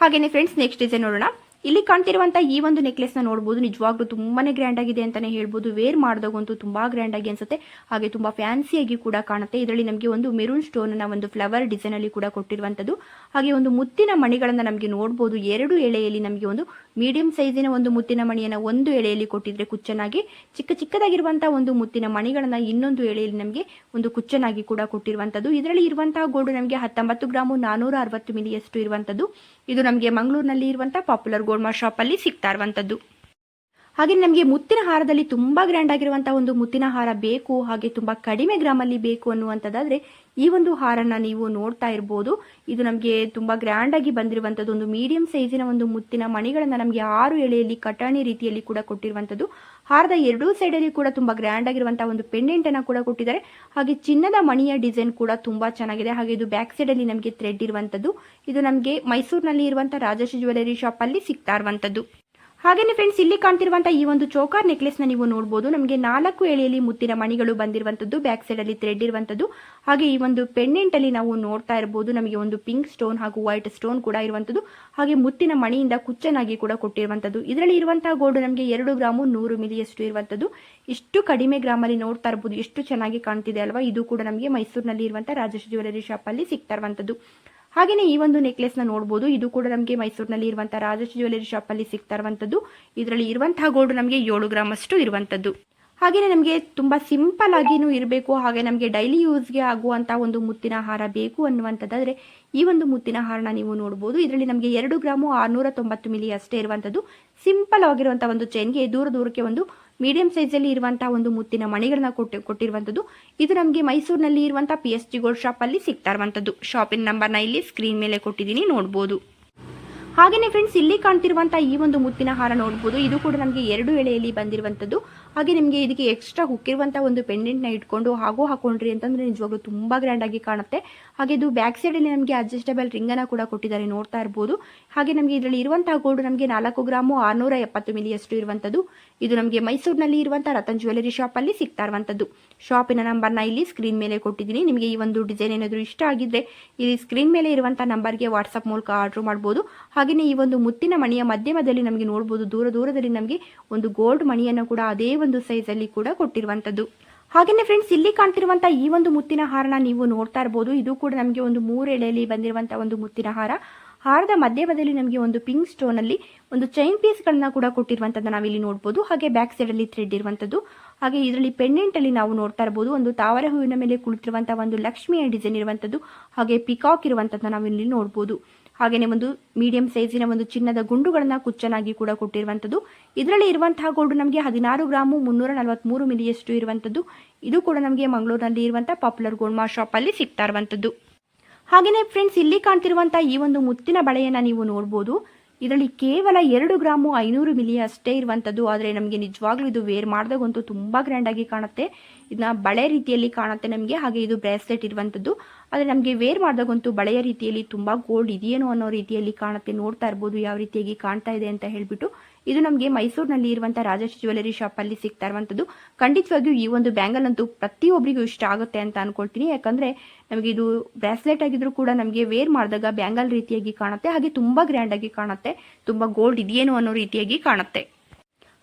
ಹಾಗೆಯೇ ಫ್ರೆಂಡ್ಸ್ ನೆಕ್ಸ್ಟ್ ಡಿಸೈನ್ ನೋಡೋಣ. ಇಲ್ಲಿ ಕಾಣ್ತಿರುವಂಥ ಈ ಒಂದು ನೆಕ್ಲೆಸ್ನ ನೋಡಬಹುದು ನಿಜವಾಗ್ಲೂ ತುಂಬಾನೇ ಗ್ರ್ಯಾಂಡ್ ಆಗಿದೆ ಅಂತಾನೆ ಹೇಳ್ಬೋದು. ವೇರ್ ಮಾಡಿದಾಗಂತೂ ತುಂಬಾ ಗ್ರ್ಯಾಂಡ್ ಆಗಿ ಅನ್ಸುತ್ತೆ. ಹಾಗೆ ತುಂಬಾ ಫ್ಯಾನ್ಸಿಯಾಗಿ ಕೂಡ ಕಾಣುತ್ತೆ. ಇದರಲ್ಲಿ ನಮಗೆ ಒಂದು ಮೆರೂನ್ ಸ್ಟೋನ್ನ ಒಂದು ಫ್ಲವರ್ ಡಿಸೈನ್ ಅಲ್ಲಿ ಕೂಡ ಕೊಟ್ಟಿರುವಂತದ್ದು. ಹಾಗೆ ಒಂದು ಮುತ್ತಿನ ಮಣಿಗಳನ್ನ ನಮಗೆ ನೋಡಬಹುದು ಎರಡು ಎಳೆಯಲ್ಲಿ ನಮಗೆ ಒಂದು ಮೀಡಿಯಂ ಸೈಜಿನ ಒಂದು ಮುತ್ತಿನ ಮಣಿಯನ್ನು ಒಂದು ಎಳೆಯಲ್ಲಿ ಕೊಟ್ಟಿದ್ರೆ ಕುಚ್ಚನಾಗಿ, ಚಿಕ್ಕ ಚಿಕ್ಕದಾಗಿರುವಂತಹ ಒಂದು ಮುತ್ತಿನ ಮಣಿಗಳನ್ನ ಇನ್ನೊಂದು ಎಳೆಯಲ್ಲಿ ನಮಗೆ ಒಂದು ಕುಚ್ಚನಾಗಿ ಕೂಡ ಕೊಟ್ಟಿರುವಂಥದ್ದು ಇದರಲ್ಲಿ ಇರುವಂತಹ ಗೋಲ್ಡ್ ನಮಗೆ ಹತ್ತೊಂಬತ್ತು ಗ್ರಾಮು ನಾನೂರ ಅರವತ್ತು ಮಿಲಿಯಷ್ಟು ಇರುವಂಥದ್ದು ಇದು ನಮಗೆ ಮಂಗಳೂರಿನಲ್ಲಿ ಇರುವಂತಹ ಪಾಪ್ಯುಲರ್ ಗೋಲ್ಡ್ ಮಾರ್ ಶಾಪಲ್ಲಿ ಸಿಗ್ತಾ ಇರುವಂಥದ್ದು ಹಾಗೆ ನಮಗೆ ಮುತ್ತಿನ ಹಾರದಲ್ಲಿ ತುಂಬಾ ಗ್ರ್ಯಾಂಡ್ ಆಗಿರುವಂತಹ ಒಂದು ಮುತ್ತಿನ ಹಾರ ಬೇಕು, ಹಾಗೆ ತುಂಬಾ ಕಡಿಮೆ ಗ್ರಾಮಲ್ಲಿ ಬೇಕು ಅನ್ನುವಂಥದ್ದಾದ್ರೆ ಈ ಒಂದು ಹಾರನ್ನ ನೀವು ನೋಡ್ತಾ ಇರಬಹುದು ಇದು ನಮಗೆ ತುಂಬಾ ಗ್ರ್ಯಾಂಡ್ ಆಗಿ ಬಂದಿರುವಂತದ್ದು ಒಂದು ಮೀಡಿಯಂ ಸೈಜಿನ ಒಂದು ಮುತ್ತಿನ ಮಣಿಗಳನ್ನ ನಮಗೆ ಆರು ಎಳೆಯಲ್ಲಿ ಕಟಾಣಿ ರೀತಿಯಲ್ಲಿ ಕೂಡ ಕೊಟ್ಟಿರುವಂತದ್ದು. ಹಾರದ ಎರಡೂ ಸೈಡಲ್ಲಿ ಕೂಡ ತುಂಬಾ ಗ್ರ್ಯಾಂಡ್ ಆಗಿರುವಂತಹ ಒಂದು ಪೆಂಡೆಂಟ್ ಅನ್ನ ಕೂಡ ಕೊಟ್ಟಿದ್ದಾರೆ. ಹಾಗೆ ಚಿನ್ನದ ಮಣಿಯ ಡಿಸೈನ್ ಕೂಡ ತುಂಬಾ ಚೆನ್ನಾಗಿದೆ. ಹಾಗೆ ಇದು ಬ್ಯಾಕ್ ಸೈಡ್ ಅಲ್ಲಿ ನಮಗೆ ಥ್ರೆಡ್ ಇರುವಂತದ್ದು. ಇದು ನಮಗೆ ಮೈಸೂರಿನಲ್ಲಿ ಇರುವಂತಹ ರಾಜಶ್ರೀ ಜ್ಯುವೆಲರಿ ಶಾಪ್ ಅಲ್ಲಿ ಸಿಗ್ತಾ ಇರುವಂತದ್ದು. ಹಾಗೇನೆ ಫ್ರೆಂಡ್ಸ್ ಇಲ್ಲಿ ಕಾಣ್ತಿರುವಂತಹ ಈ ಒಂದು ಚೋಕಾರ್ ನೆಕ್ಲೆಸ್ನ ನೀವು ನೋಡಬಹುದು ನಮಗೆ ನಾಲ್ಕು ಎಳೆಯಲ್ಲಿ ಮುತ್ತಿನ ಮಣಿಗಳು ಬಂದಿರುವಂತದ್ದು ಬ್ಯಾಕ್ ಸೈಡ್ ಅಲ್ಲಿ ಥ್ರೆಡ್ ಇರುವಂತದ್ದು. ಹಾಗೆ ಈ ಒಂದು ಪೆಂಡೆಂಟ್ ಅಲ್ಲಿ ನಾವು ನೋಡ್ತಾ ಇರಬಹುದು ನಮಗೆ ಒಂದು ಪಿಂಕ್ ಸ್ಟೋನ್ ಹಾಗೂ ವೈಟ್ ಸ್ಟೋನ್ ಕೂಡ ಇರುವಂತದ್ದು. ಹಾಗೆ ಮುತ್ತಿನ ಮಣಿಯಿಂದ ಕುಚ್ಚನಾಗಿ ಕೂಡ ಕೊಟ್ಟಿರುವಂತದ್ದು. ಇದರಲ್ಲಿ ಇರುವಂತಹ ಗೋಲ್ಡ್ ನಮಗೆ ಎರಡು ಗ್ರಾಮು ನೂರು ಮಿಲಿಯಷ್ಟು ಇರುವಂತದ್ದು. ಇಷ್ಟು ಕಡಿಮೆ ಗ್ರಾಮಲ್ಲಿ ನೋಡ್ತಾ ಇರಬಹುದು ಎಷ್ಟು ಚೆನ್ನಾಗಿ ಕಾಣ್ತಿದೆ ಅಲ್ವಾ? ಇದು ಕೂಡ ನಮಗೆ ಮೈಸೂರಿನಲ್ಲಿ ಇರುವಂತಹ ರಾಜೇಶ್ ಜ್ಯುವೆಲರಿ ಶಾಪ್ ಅಲ್ಲಿ ಸಿಗ್ತಾ ಇರುವಂತದ್ದು. ಹಾಗೆಯೇ ಈ ಒಂದು ನೆಕ್ಲೆಸ್ನ ನೋಡಬಹುದು ಇದು ಕೂಡ ನಮಗೆ ಮೈಸೂರಿನಲ್ಲಿ ಇರುವಂತಹ ರಾಜೇಶ್ ಜ್ಯುವೆಲರಿ ಶಾಪ್ ಅಲ್ಲಿ ಸಿಗ್ತಾ ಇರುವಂತದ್ದು. ಇದರಲ್ಲಿ ಇರುವಂತಹ ಗೋಲ್ಡ್ ನಮಗೆ ಏಳು ಗ್ರಾಮ್ ಅಷ್ಟು ಇರುವಂತದ್ದು. ಹಾಗೆಯೇ ನಮಗೆ ತುಂಬಾ ಸಿಂಪಲ್ ಆಗಿನೂ ಇರಬೇಕು. ಹಾಗೆ ನಮಗೆ ಡೈಲಿ ಯೂಸ್ಗೆ ಆಗುವಂತಹ ಒಂದು ಮುತ್ತಿನ ಹಾರ ಬೇಕು ಅನ್ನುವಂಥದ್ದಾದ್ರೆ ಈ ಒಂದು ಮುತ್ತಿನ ಹಾರನ ನೀವು ನೋಡಬಹುದು ಇದರಲ್ಲಿ ನಮಗೆ ಎರಡು ಗ್ರಾಮು ಆರ್ನೂರ ತೊಂಬತ್ತು ಮಿಲಿ ಅಷ್ಟೇ ಇರುವಂತದ್ದು. ಸಿಂಪಲ್ ಆಗಿರುವಂತಹ ಒಂದು ಚೈನ್ಗೆ ದೂರ ದೂರಕ್ಕೆ ಒಂದು ಮೀಡಿಯಂ ಸೈಜಲ್ಲಿ ಇರುವಂತಹ ಒಂದು ಮುತ್ತಿನ ಮಣಿಗಳನ್ನ ಕೊಟ್ಟು ಕೊಟ್ಟಿರುವಂಥದ್ದು ಇದು ನಮಗೆ ಮೈಸೂರಿನಲ್ಲಿ ಇರುವಂತಹ P S G gold shop ಅಲ್ಲಿ ಸಿಗ್ತಾ ಇರುವಂಥದ್ದು ಶಾಪಿನ ನಂಬರ್ನ ಇಲ್ಲಿ ಸ್ಕ್ರೀನ್ ಮೇಲೆ ಕೊಟ್ಟಿದ್ದೀನಿ, ನೋಡ್ಬೋದು. ಹಾಗೆಯೇ ಫ್ರೆಂಡ್ಸ್ ಇಲ್ಲಿ ಕಾಣ್ತಿರುವಂತಹ ಈ ಒಂದು ಮುತ್ತಿನ ಹಾರ ನೋಡ್ಬೋದು. ಇದು ಕೂಡ ನಮಗೆ ಎರಡು ಎಳೆಯಲ್ಲಿ ಬಂದಿರುವಂಥದ್ದು ಹಾಗೆ ನಿಮಗೆ ಇದಕ್ಕೆ ಎಕ್ಸ್ಟ್ರಾ ಹುಕ್ಕಿರುವಂತಹ ಒಂದು ಪೆಂಡೆಂಟ್ನ ಇಟ್ಕೊಂಡು ಹಾಗೂ ಹಾಕೊಂಡ್ರಿ ಅಂತಂದ್ರೆ ನಿಜವಾಗ್ಲೂ ತುಂಬಾ ಗ್ರ್ಯಾಂಡ್ ಆಗಿ ಕಾಣುತ್ತೆ. ಹಾಗೆ ಇದು ಬ್ಯಾಕ್ ಸೈಡ್ ಅಲ್ಲಿ ನಮಗೆ ಅಡ್ಜಸ್ಟೇಬಲ್ ರಿಂಗ್ ಅನ್ನ ಕೂಡ ಕೊಟ್ಟಿದ್ದಾರೆ, ನೋಡ್ತಾ ಇರಬಹುದು ಹಾಗೆ ನಮಗೆ ಇದರಲ್ಲಿ ಇರುವಂತಹ ಗೋಲ್ಡ್ ನಮಗೆ ನಾಲ್ಕು ಗ್ರಾಮು ಆರುನೂರ ಎಪ್ಪತ್ತು ಮಿಲಿಯಷ್ಟು ಇರುವಂಥದ್ದು ಇದು ನಮಗೆ ಮೈಸೂರಿನಲ್ಲಿ ಇರುವಂತಹ ರತನ್ ಜ್ಯುವೆಲರಿ ಶಾಪ್ ಅಲ್ಲಿ ಸಿಗ್ತಾ ಇರುವಂಥದ್ದು ಶಾಪಿನ ನಂಬರ್ನ ಇಲ್ಲಿ ಸ್ಕ್ರೀನ್ ಮೇಲೆ ಕೊಟ್ಟಿದ್ದೀನಿ. ನಿಮಗೆ ಈ ಒಂದು ಡಿಸೈನ್ ಏನಾದರೂ ಇಷ್ಟ ಆಗಿದ್ರೆ ಇಲ್ಲಿ ಸ್ಕ್ರೀನ್ ಮೇಲೆ ಇರುವಂತಹ ನಂಬರ್ಗೆ ವಾಟ್ಸ್ಆಪ್ ಮೂಲಕ ಆರ್ಡರ್ ಮಾಡಬಹುದು ಹಾಗೆಯೇ ಈ ಒಂದು ಮುತ್ತಿನ ಮಣಿಯ ಮಧ್ಯಮದಲ್ಲಿ ನಮಗೆ ನೋಡಬಹುದು ದೂರ ದೂರದಲ್ಲಿ ನಮಗೆ ಒಂದು ಗೋಲ್ಡ್ ಮಣಿಯನ್ನು ಕೂಡ ಅದೇ ಒಂದು ಸೈಜ್ ಅಲ್ಲಿ ಕೂಡ ಕೊಟ್ಟಿರುವಂತದ್ದು. ಹಾಗೆಯೇ ಫ್ರೆಂಡ್ಸ್ ಇಲ್ಲಿ ಕಾಣ್ತಿರುವಂತಹ ಈ ಒಂದು ಮುತ್ತಿನ ಹಾರನ ನೀವು ನೋಡ್ತಾ ಇರಬಹುದು ಇದು ಕೂಡ ನಮಗೆ ಒಂದು ಮೂರು ಎಳೆಯಲ್ಲಿ ಬಂದಿರುವಂತಹ ಒಂದು ಮುತ್ತಿನ ಹಾರ. ಹಾರದ ಮಧ್ಯಭಾಗದಲ್ಲಿ ನಮಗೆ ಒಂದು ಪಿಂಕ್ ಸ್ಟೋನ್ ಅಲ್ಲಿ ಒಂದು ಚೈನ್ ಪೀಸ್ ಗಳನ್ನ ಕೂಡ ಕೊಟ್ಟಿರುವಂತದ್ದು ನಾವಿಲ್ಲಿ ನೋಡಬಹುದು ಹಾಗೆ ಬ್ಯಾಕ್ ಸೈಡ್ ಅಲ್ಲಿ ಥ್ರೆಡ್ ಇರುವಂತದ್ದು. ಹಾಗೆ ಇದರಲ್ಲಿ ಪೆಂಡೆಂಟ್ ಅಲ್ಲಿ ನಾವು ನೋಡ್ತಾ ಇರಬಹುದು ಒಂದು ತಾವರೆ ಹೂವಿನ ಮೇಲೆ ಕುಳಿತಿರುವಂತಹ ಒಂದು ಲಕ್ಷ್ಮಿಯ ಡಿಸೈನ್ ಇರುವಂತದ್ದು ಹಾಗೆ ಪಿಕಾಕ್ ಇರುವಂತದ್ದು ಇಲ್ಲಿ ನೋಡಬಹುದು ಹಾಗೆಯೇ ಒಂದು ಮೀಡಿಯಂ ಸೈಜಿನ ಒಂದು ಚಿನ್ನದ ಗುಂಡುಗಳನ್ನ ಕುಚ್ಚನಾಗಿ ಕೂಡ ಕೊಟ್ಟಿರುವಂತದ್ದು ಇದರಲ್ಲಿ ಇರುವಂತಹ ಗೋಲ್ಡ್ ನಮಗೆ ಹದಿನಾರು ಗ್ರಾಮು ಮುನ್ನೂರ ನಲವತ್ಮೂರು ಮಿಲಿಯಷ್ಟು ಇರುವಂತದ್ದು ಇದು ಕೂಡ ನಮಗೆ ಮಂಗಳೂರಿನಲ್ಲಿ ಇರುವಂತಹ ಪಾಪ್ಯುಲರ್ ಗೋಲ್ಡ್ ಮಾರ್ ಶಾಪ್ ಅಲ್ಲಿ ಸಿಗ್ತಾ ಇರುವಂತದ್ದು ಹಾಗೆಯೇ ಫ್ರೆಂಡ್ಸ್ ಇಲ್ಲಿ ಕಾಣ್ತಿರುವಂತಹ ಈ ಒಂದು ಮುತ್ತಿನ ಬಳೆಯನ್ನ ನೀವು ನೋಡಬಹುದು ಇದರಲ್ಲಿ ಕೇವಲ ಎರಡು ಗ್ರಾಮು ಐನೂರು ಮಿಲಿ ಅಷ್ಟೇ ಇರುವಂಥದ್ದು ಆದರೆ ನಮಗೆ ನಿಜವಾಗ್ಲೂ ಇದು ವೇರ್ ಮಾಡಿದಾಗಂತೂ ತುಂಬ ಗ್ರ್ಯಾಂಡ್ ಆಗಿ ಕಾಣುತ್ತೆ. ಇದನ್ನ ಬಳೆ ರೀತಿಯಲ್ಲಿ ಕಾಣುತ್ತೆ ನಮಗೆ. ಹಾಗೆ ಇದು ಬ್ರೇಸ್ಲೆಟ್ ಇರುವಂಥದ್ದು ಆದರೆ ನಮಗೆ ವೇರ್ ಮಾಡಿದಾಗಂತೂ ಬಳೆಯ ರೀತಿಯಲ್ಲಿ ತುಂಬ ಗೋಲ್ಡ್ ಇದೆಯೇನೋ ಅನ್ನೋ ರೀತಿಯಲ್ಲಿ ಕಾಣುತ್ತೆ. ನೋಡ್ತಾ ಇರ್ಬೋದು ಯಾವ ರೀತಿಯಾಗಿ ಕಾಣ್ತಾ ಇದೆ ಅಂತ ಹೇಳ್ಬಿಟ್ಟು. ಇದು ನಮಗೆ ಮೈಸೂರಿನಲ್ಲಿ ಇರುವಂತಹ ರಾಜಶ್ರೀ ಜ್ಯುವೆಲರಿ ಶಾಪ್ ಅಲ್ಲಿ ಸಿಗ್ತಾ ಇರುವಂತದ್ದು. ಖಂಡಿತವಾಗಿಯೂ ಈ ಒಂದು ಬ್ಯಾಂಗಲ್ ಅಂತೂ ಪ್ರತಿಯೊಬ್ಬರಿಗೂ ಇಷ್ಟ ಆಗುತ್ತೆ ಅಂತ ಅನ್ಕೊಳ್ತೀನಿ. ಯಾಕಂದ್ರೆ ನಮಗೆ ಇದು ಬ್ರೇಸ್ಲೆಟ್ ಆಗಿದ್ರು ಕೂಡ ನಮಗೆ ವೇರ್ ಮಾಡಿದಾಗ ಬ್ಯಾಂಗಲ್ ರೀತಿಯಾಗಿ ಕಾಣುತ್ತೆ. ಹಾಗೆ ತುಂಬಾ ಗ್ರ್ಯಾಂಡ್ ಆಗಿ ಕಾಣುತ್ತೆ. ತುಂಬಾ ಗೋಲ್ಡ್ ಇದೆಯೇನೋ ಅನ್ನೋ ರೀತಿಯಾಗಿ ಕಾಣುತ್ತೆ.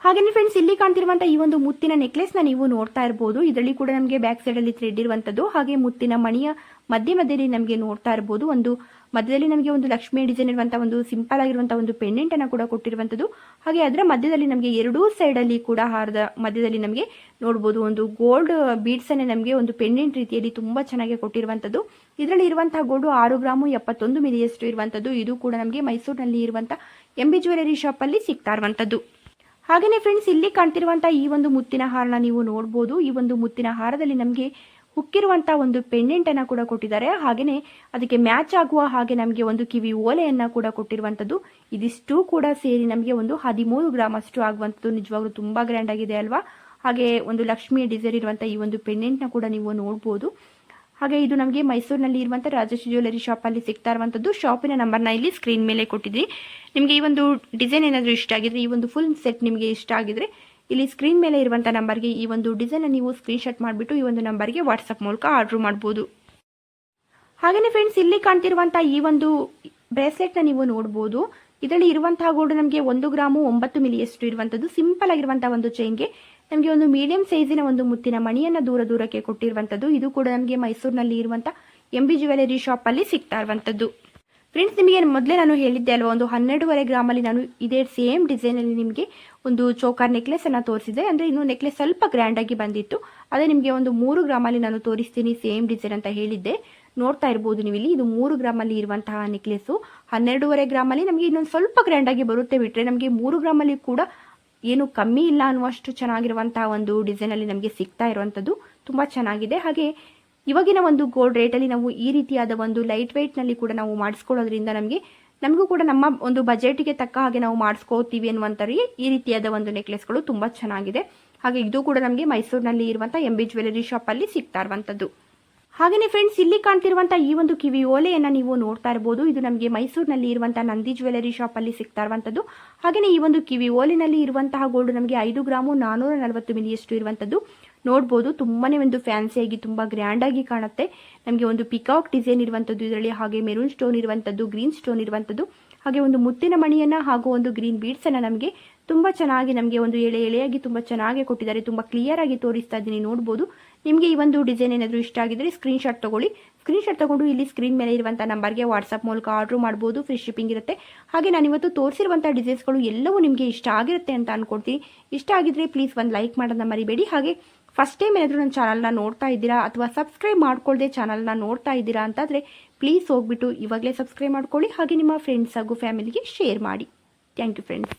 ಹಾಗೆಯೇ ಫ್ರೆಂಡ್ಸ್ ಇಲ್ಲಿ ಕಾಣ್ತಿರುವಂತಹ ಈ ಒಂದು ಮುತ್ತಿನ ನೆಕ್ಲೆಸ್ನ ನೀವು ನೋಡ್ತಾ ಇರಬಹುದು ಇದರಲ್ಲಿ ಕೂಡ ನಮಗೆ ಬ್ಯಾಕ್ ಸೈಡ್ ಅಲ್ಲಿ ಥ್ರೆಡ್ ಇರುವಂತದ್ದು. ಹಾಗೆ ಮುತ್ತಿನ ಮಣಿಯ ಮಧ್ಯ ಮಧ್ಯದಲ್ಲಿ ನಮಗೆ ನೋಡ್ತಾ ಇರಬಹುದು ಒಂದು ಮಧ್ಯದಲ್ಲಿ ನಮಗೆ ಒಂದು ಲಕ್ಷ್ಮಿ ಡಿಸೈನ್ ಇರುವಂತಹ ಒಂದು ಸಿಂಪಲ್ ಆಗಿರುವಂತಹ ಒಂದು ಪೆಂಡೆಂಟ್ ಅನ್ನ ಕೂಡ ಕೊಟ್ಟಿರುವಂತದ್ದು. ಹಾಗೆ ಅದರ ಮಧ್ಯದಲ್ಲಿ ನಮಗೆ ಎರಡೂ ಸೈಡ್ ಅಲ್ಲಿ ಕೂಡ ಹಾರದ ಮಧ್ಯದಲ್ಲಿ ನಮಗೆ ನೋಡಬಹುದು ಒಂದು ಗೋಲ್ಡ್ ಬೀಡ್ಸ್ ಅನ್ನ ನಮಗೆ ಒಂದು ಪೆಂಡೆಂಟ್ ರೀತಿಯಲ್ಲಿ ತುಂಬಾ ಚೆನ್ನಾಗಿ ಕೊಟ್ಟಿರುವಂತದ್ದು. ಇದರಲ್ಲಿ ಇರುವಂತಹ ಗೋಲ್ಡ್ ಆರು ಗ್ರಾಮು ಎಪ್ಪತ್ತೊಂದು ಮಿಲಿಯಷ್ಟು ಇರುವಂತದ್ದು. ಇದು ಕೂಡ ನಮಗೆ ಮೈಸೂರಿನಲ್ಲಿ ಇರುವಂತಹ ಎಂಬಿ ಜ್ಯುವೆಲರಿ ಶಾಪ್ ಅಲ್ಲಿ ಸಿಗ್ತಾ ಇರುವಂತದ್ದು. ಹಾಗೆಯೇ ಫ್ರೆಂಡ್ಸ್ ಇಲ್ಲಿ ಕಾಣ್ತಿರುವಂತಹ ಈ ಒಂದು ಮುತ್ತಿನ ಹಾರನ ನೀವು ನೋಡಬಹುದು ಈ ಒಂದು ಮುತ್ತಿನ ಹಾರದಲ್ಲಿ ನಮಗೆ ಹುಕ್ಕಿರುವಂತ ಒಂದು ಪೆಂಡೆಂಟ್ ಅನ್ನ ಕೂಡ ಕೊಟ್ಟಿದ್ದಾರೆ. ಹಾಗೆಯೇ ಅದಕ್ಕೆ ಮ್ಯಾಚ್ ಆಗುವ ಹಾಗೆ ನಮಗೆ ಒಂದು ಕಿವಿ ಓಲೆಯನ್ನ ಕೂಡ ಕೊಟ್ಟಿರುವಂತದ್ದು. ಇದಿಷ್ಟು ಕೂಡ ಸೇರಿ ನಮಗೆ ಒಂದು ಹದಿಮೂರು ಗ್ರಾಮ್ ಅಷ್ಟು ಆಗುವಂಥದ್ದು ನಿಜವಾಗ್ಲೂ ತುಂಬಾ ಗ್ರ್ಯಾಂಡ್ ಆಗಿದೆ ಅಲ್ವಾ? ಹಾಗೆ ಒಂದು ಲಕ್ಷ್ಮಿ ಡಿಸೈನ್ ಇರುವಂತಹ ಈ ಒಂದು ಪೆಂಡೆಂಟ್ನ ಕೂಡ ನೀವು ನೋಡಬಹುದು ಹಾಗೆ ಇದು ನಮಗೆ ಮೈಸೂರಿನಲ್ಲಿ ಇರುವಂತಹ ರಾಜೇಶ್ ಜ್ಯುವೆಲರಿ ಶಾಪ್ ಅಲ್ಲಿ ಸಿಗ್ತಾ ಇರುವಂಥದ್ದು ಶಾಪಿನ ನಂಬರ್ನ ಇಲ್ಲಿ ಸ್ಕ್ರೀನ್ ಮೇಲೆ ಕೊಟ್ಟಿದ್ರಿ. ನಿಮಗೆ ಈ ಒಂದು ಡಿಸೈನ್ ಏನಾದರೂ ಇಷ್ಟ ಆಗಿದ್ರೆ, ಈ ಒಂದು ಫುಲ್ ಸೆಟ್ ನಿಮಗೆ ಇಷ್ಟ ಆಗಿದ್ರೆ, ಇಲ್ಲಿ ಸ್ಕ್ರೀನ್ ಮೇಲೆ ಇರುವಂಥ ನಂಬರ್ಗೆ ಈ ಒಂದು ಡಿಸೈನ್ ನೀವು ಸ್ಕ್ರೀನ್ಶಾಟ್ ಮಾಡಿಬಿಟ್ಟು ಈ ಒಂದು ನಂಬರ್ಗೆ ವಾಟ್ಸಪ್ ಮೂಲಕ ಆರ್ಡರ್ ಮಾಡ್ಬೋದು. ಹಾಗೆಯೇ ಫ್ರೆಂಡ್ಸ್ ಇಲ್ಲಿ ಕಾಣ್ತಿರುವಂಥ ಈ ಒಂದು ಬ್ರೇಸ್ಲೆಟ್ನ ನೀವು ನೋಡ್ಬೋದು. ಇದರಲ್ಲಿ ಇರುವಂತಹ ಗೋಲ್ಡ್ ನಮಗೆ ಒಂದು ಗ್ರಾಮು ಒಂಬತ್ತು ಮಿಲಿಯಷ್ಟು ಇರುವಂಥದ್ದು ಸಿಂಪಲ್ ಆಗಿರುವಂಥ ಒಂದು ಚೈನ್ಗೆ ನಮಗೆ ಒಂದು ಮೀಡಿಯಂ ಸೈಜಿನ ಒಂದು ಮುತ್ತಿನ ಮಣಿಯನ್ನು ದೂರ ದೂರಕ್ಕೆ ಕೊಟ್ಟಿರುವಂಥದ್ದು ಇದು ಕೂಡ ನಮಗೆ ಮೈಸೂರಿನಲ್ಲಿ ಇರುವಂಥ ಎಂ ಬಿ ಜ್ಯುವೆಲರಿ ಶಾಪಲ್ಲಿ ಸಿಗ್ತಾ ಇರುವಂಥದ್ದು ಫ್ರೆಂಡ್ಸ್ ನಿಮಗೆ ಮೊದಲೇ ನಾನು ಹೇಳಿದ್ದೆ ಅಲ್ವಾ, ಒಂದು ಹನ್ನೆರಡುವರೆ ಗ್ರಾಮಲ್ಲಿ ನಾನು ಇದೇ ಸೇಮ್ ಡಿಸೈನಲ್ಲಿ ನಿಮಗೆ ಒಂದು ಚೋಕಾರ್ ಅನ್ನ ತೋರಿಸಿದೆ ಅಂದರೆ ಇನ್ನು ನೆಕ್ಲೆಸ್ ಸ್ವಲ್ಪ ಗ್ರ್ಯಾಂಡ್ ಆಗಿ ಬಂದಿತ್ತು. ಅದೇ ನಿಮಗೆ ಒಂದು ಮೂರು ಗ್ರಾಮಲ್ಲಿ ನಾನು ತೋರಿಸ್ತೀನಿ ಸೇಮ್ ಡಿಸೈನ್ ಅಂತ ಹೇಳಿದ್ದೆ. ನೋಡ್ತಾ ಇರ್ಬೋದು ನೀವು ಇಲ್ಲಿ ಇದು ಮೂರು ಗ್ರಾಮಲ್ಲಿ ಇರುವಂತಹ ನೆಕ್ಲೆಸ್ಸು ಹನ್ನೆರಡುವರೆ ಗ್ರಾಮಲ್ಲಿ ನಮಗೆ ಇನ್ನೊಂದು ಸ್ವಲ್ಪ ಗ್ರ್ಯಾಂಡ್ ಆಗಿ ಬರುತ್ತೆ ಬಿಟ್ಟರೆ ನಮಗೆ ಮೂರು ಗ್ರಾಮಲ್ಲಿ ಕೂಡ ಏನು ಕಮ್ಮಿ ಇಲ್ಲ ಅನ್ನುವಷ್ಟು ಚೆನ್ನಾಗಿರುವಂತಹ ಒಂದು ಡಿಸೈನಲ್ಲಿ ನಮಗೆ ಸಿಗ್ತಾ ಇರುವಂಥದ್ದು ತುಂಬ ಚೆನ್ನಾಗಿದೆ. ಹಾಗೆ ಇವಾಗಿನ ಒಂದು ಗೋಲ್ಡ್ ರೇಟಲ್ಲಿ ನಾವು ಈ ರೀತಿಯಾದ ಒಂದು ಲೈಟ್ ವೆಯ್ಟ್ನಲ್ಲಿ ಕೂಡ ನಾವು ಮಾಡಿಸ್ಕೊಳ್ಳೋದ್ರಿಂದ ನಮಗೆ, ನಮಗೂ ಕೂಡ ನಮ್ಮ ಒಂದು ಬಜೆಟ್ಗೆ ತಕ್ಕ ಹಾಗೆ ನಾವು ಮಾಡಿಸ್ಕೋತೀವಿ ಅನ್ನುವಂಥವ್ರಿಗೆ ಈ ರೀತಿಯಾದ ಒಂದು ನೆಕ್ಲೆಸ್ಗಳು ತುಂಬ ಚೆನ್ನಾಗಿದೆ. ಹಾಗೆ ಇದು ಕೂಡ ನಮಗೆ ಮೈಸೂರಿನಲ್ಲಿ ಇರುವಂಥ ಎಂ ಬಿ ಜ್ಯುವೆಲರಿ ಶಾಪಲ್ಲಿ ಸಿಗ್ತಾ ಇರುವಂಥದ್ದು. ಹಾಗೆಯೇ ಫ್ರೆಂಡ್ಸ್ ಇಲ್ಲಿ ಕಾಣ್ತಿರುವಂತಹ ಈ ಒಂದು ಕಿವಿ ಓಲೆಯನ್ನ ನೀವು ನೋಡ್ತಾ ಇರಬಹುದು ಇದು ನಮಗೆ ಮೈಸೂರಿನಲ್ಲಿ ಇರುವಂತಹ ನಂದಿ ಜ್ಯುವೆಲರಿ ಅಲ್ಲಿ ಸಿಗ್ತಾ ಇರುವಂತದ್ದು. ಹಾಗೆಯೇ ಈ ಒಂದು ಕಿವಿ ಓಲಿನಲ್ಲಿ ಇರುವಂತಹ ಗೋಲ್ಡ್ ನಮಗೆ ಐದು ಗ್ರಾಮು ನಾನೂರ ನಲವತ್ತು ಮಿಲಿಯಷ್ಟು ಇರುವಂತದ್ದು. ನೋಡಬಹುದು ತುಂಬಾನೇ ಒಂದು ಫ್ಯಾನ್ಸಿ ಆಗಿ, ತುಂಬಾ ಗ್ರ್ಯಾಂಡ್ ಆಗಿ ಕಾಣುತ್ತೆ. ನಮಗೆ ಒಂದು ಪಿಕಾಕ್ ಡಿಸೈನ್ ಇರುವಂತದ್ದು ಇದರಲ್ಲಿ, ಹಾಗೆ ಮೆರೂನ್ ಸ್ಟೋನ್ ಇರುವಂತದ್ದು ಗ್ರೀನ್ ಸ್ಟೋನ್ ಇರುವಂಥದ್ದು ಹಾಗೆ ಒಂದು ಮುತ್ತಿನ ಮಣಿಯನ್ನ ಹಾಗೂ ಒಂದು ಗ್ರೀನ್ ಬೀಡ್ಸನ್ನು ನಮಗೆ ತುಂಬಾ ಚೆನ್ನಾಗಿ ನಮಗೆ ಒಂದು ಎಳೆ ಎಳೆಯಾಗಿ ತುಂಬಾ ಚೆನ್ನಾಗಿ ಕೊಟ್ಟಿದ್ದಾರೆ. ತುಂಬಾ ಕ್ಲಿಯರ್ ಆಗಿ ತೋರಿಸ್ತಾ ಇದ್ದೀನಿ, ನೋಡ್ಬೋದು. ನಿಮಗೆ ಈ ಒಂದು ಡಿಸೈನ್ ಏನಾದರೂ ಇಷ್ಟ ಆಗಿದ್ರೆ ಸ್ಕ್ರೀನ್ಶಾಟ್ ತಗೊಳ್ಳಿ. ಸ್ಕ್ರೀನ್ಶಾಟ್ ತಗೊಂಡು ಇಲ್ಲಿ ಸ್ಕ್ರೀನ್ ಮೇಲೆ ಇರುವಂಥ ನಂಬರ್ಗೆ ವಾಟ್ಸಪ್ ಮೂಲಕ ಆರ್ಡರ್ ಮಾಡ್ಬೋದು ಫ್ರೀ ಶಿಪ್ಪಿಂಗ್ ಇರುತ್ತೆ. ಹಾಗೆ ನಾನು ಇವತ್ತು ತೋರಿಸಿರುವಂಥ ಡಿಸೈನ್ಸ್ಗಳು ಎಲ್ಲವೂ ನಿಮಗೆ ಇಷ್ಟ ಆಗಿರುತ್ತೆ ಅಂತ ಅನ್ಕೊಳ್ತೀನಿ. ಇಷ್ಟ ಆಗಿದ್ರೆ ಪ್ಲೀಸ್ ಒಂದು ಲೈಕ್ ಮಾಡೋದನ್ನ ಮರಿಬೇಡಿ. ಹಾಗೆ ಫಸ್ಟ್ ಟೈಮ್ ಏನಾದರೂ ನನ್ನ ಚಾನಲ್ನ ನೋಡ್ತಾ ಇದ್ದೀರಾ ಅಥವಾ ಸಬ್ಸ್ಕ್ರೈಬ್ ಮಾಡ್ಕೊಳ್ಳದೆ ಚಾನಲ್ನ ನೋಡ್ತಾ ಇದ್ದೀರಾ ಅಂತಾದರೆ ಪ್ಲೀಸ್ ಹೋಗ್ಬಿಟ್ಟು ಇವಾಗಲೇ ಸಬ್ಸ್ಕ್ರೈಬ್ ಮಾಡ್ಕೊಳ್ಳಿ. ಹಾಗೆ ನಿಮ್ಮ ಫ್ರೆಂಡ್ಸ್ ಹಾಗೂ ಫ್ಯಾಮಿಲಿಗೆ ಶೇರ್ ಮಾಡಿ. Thank you friends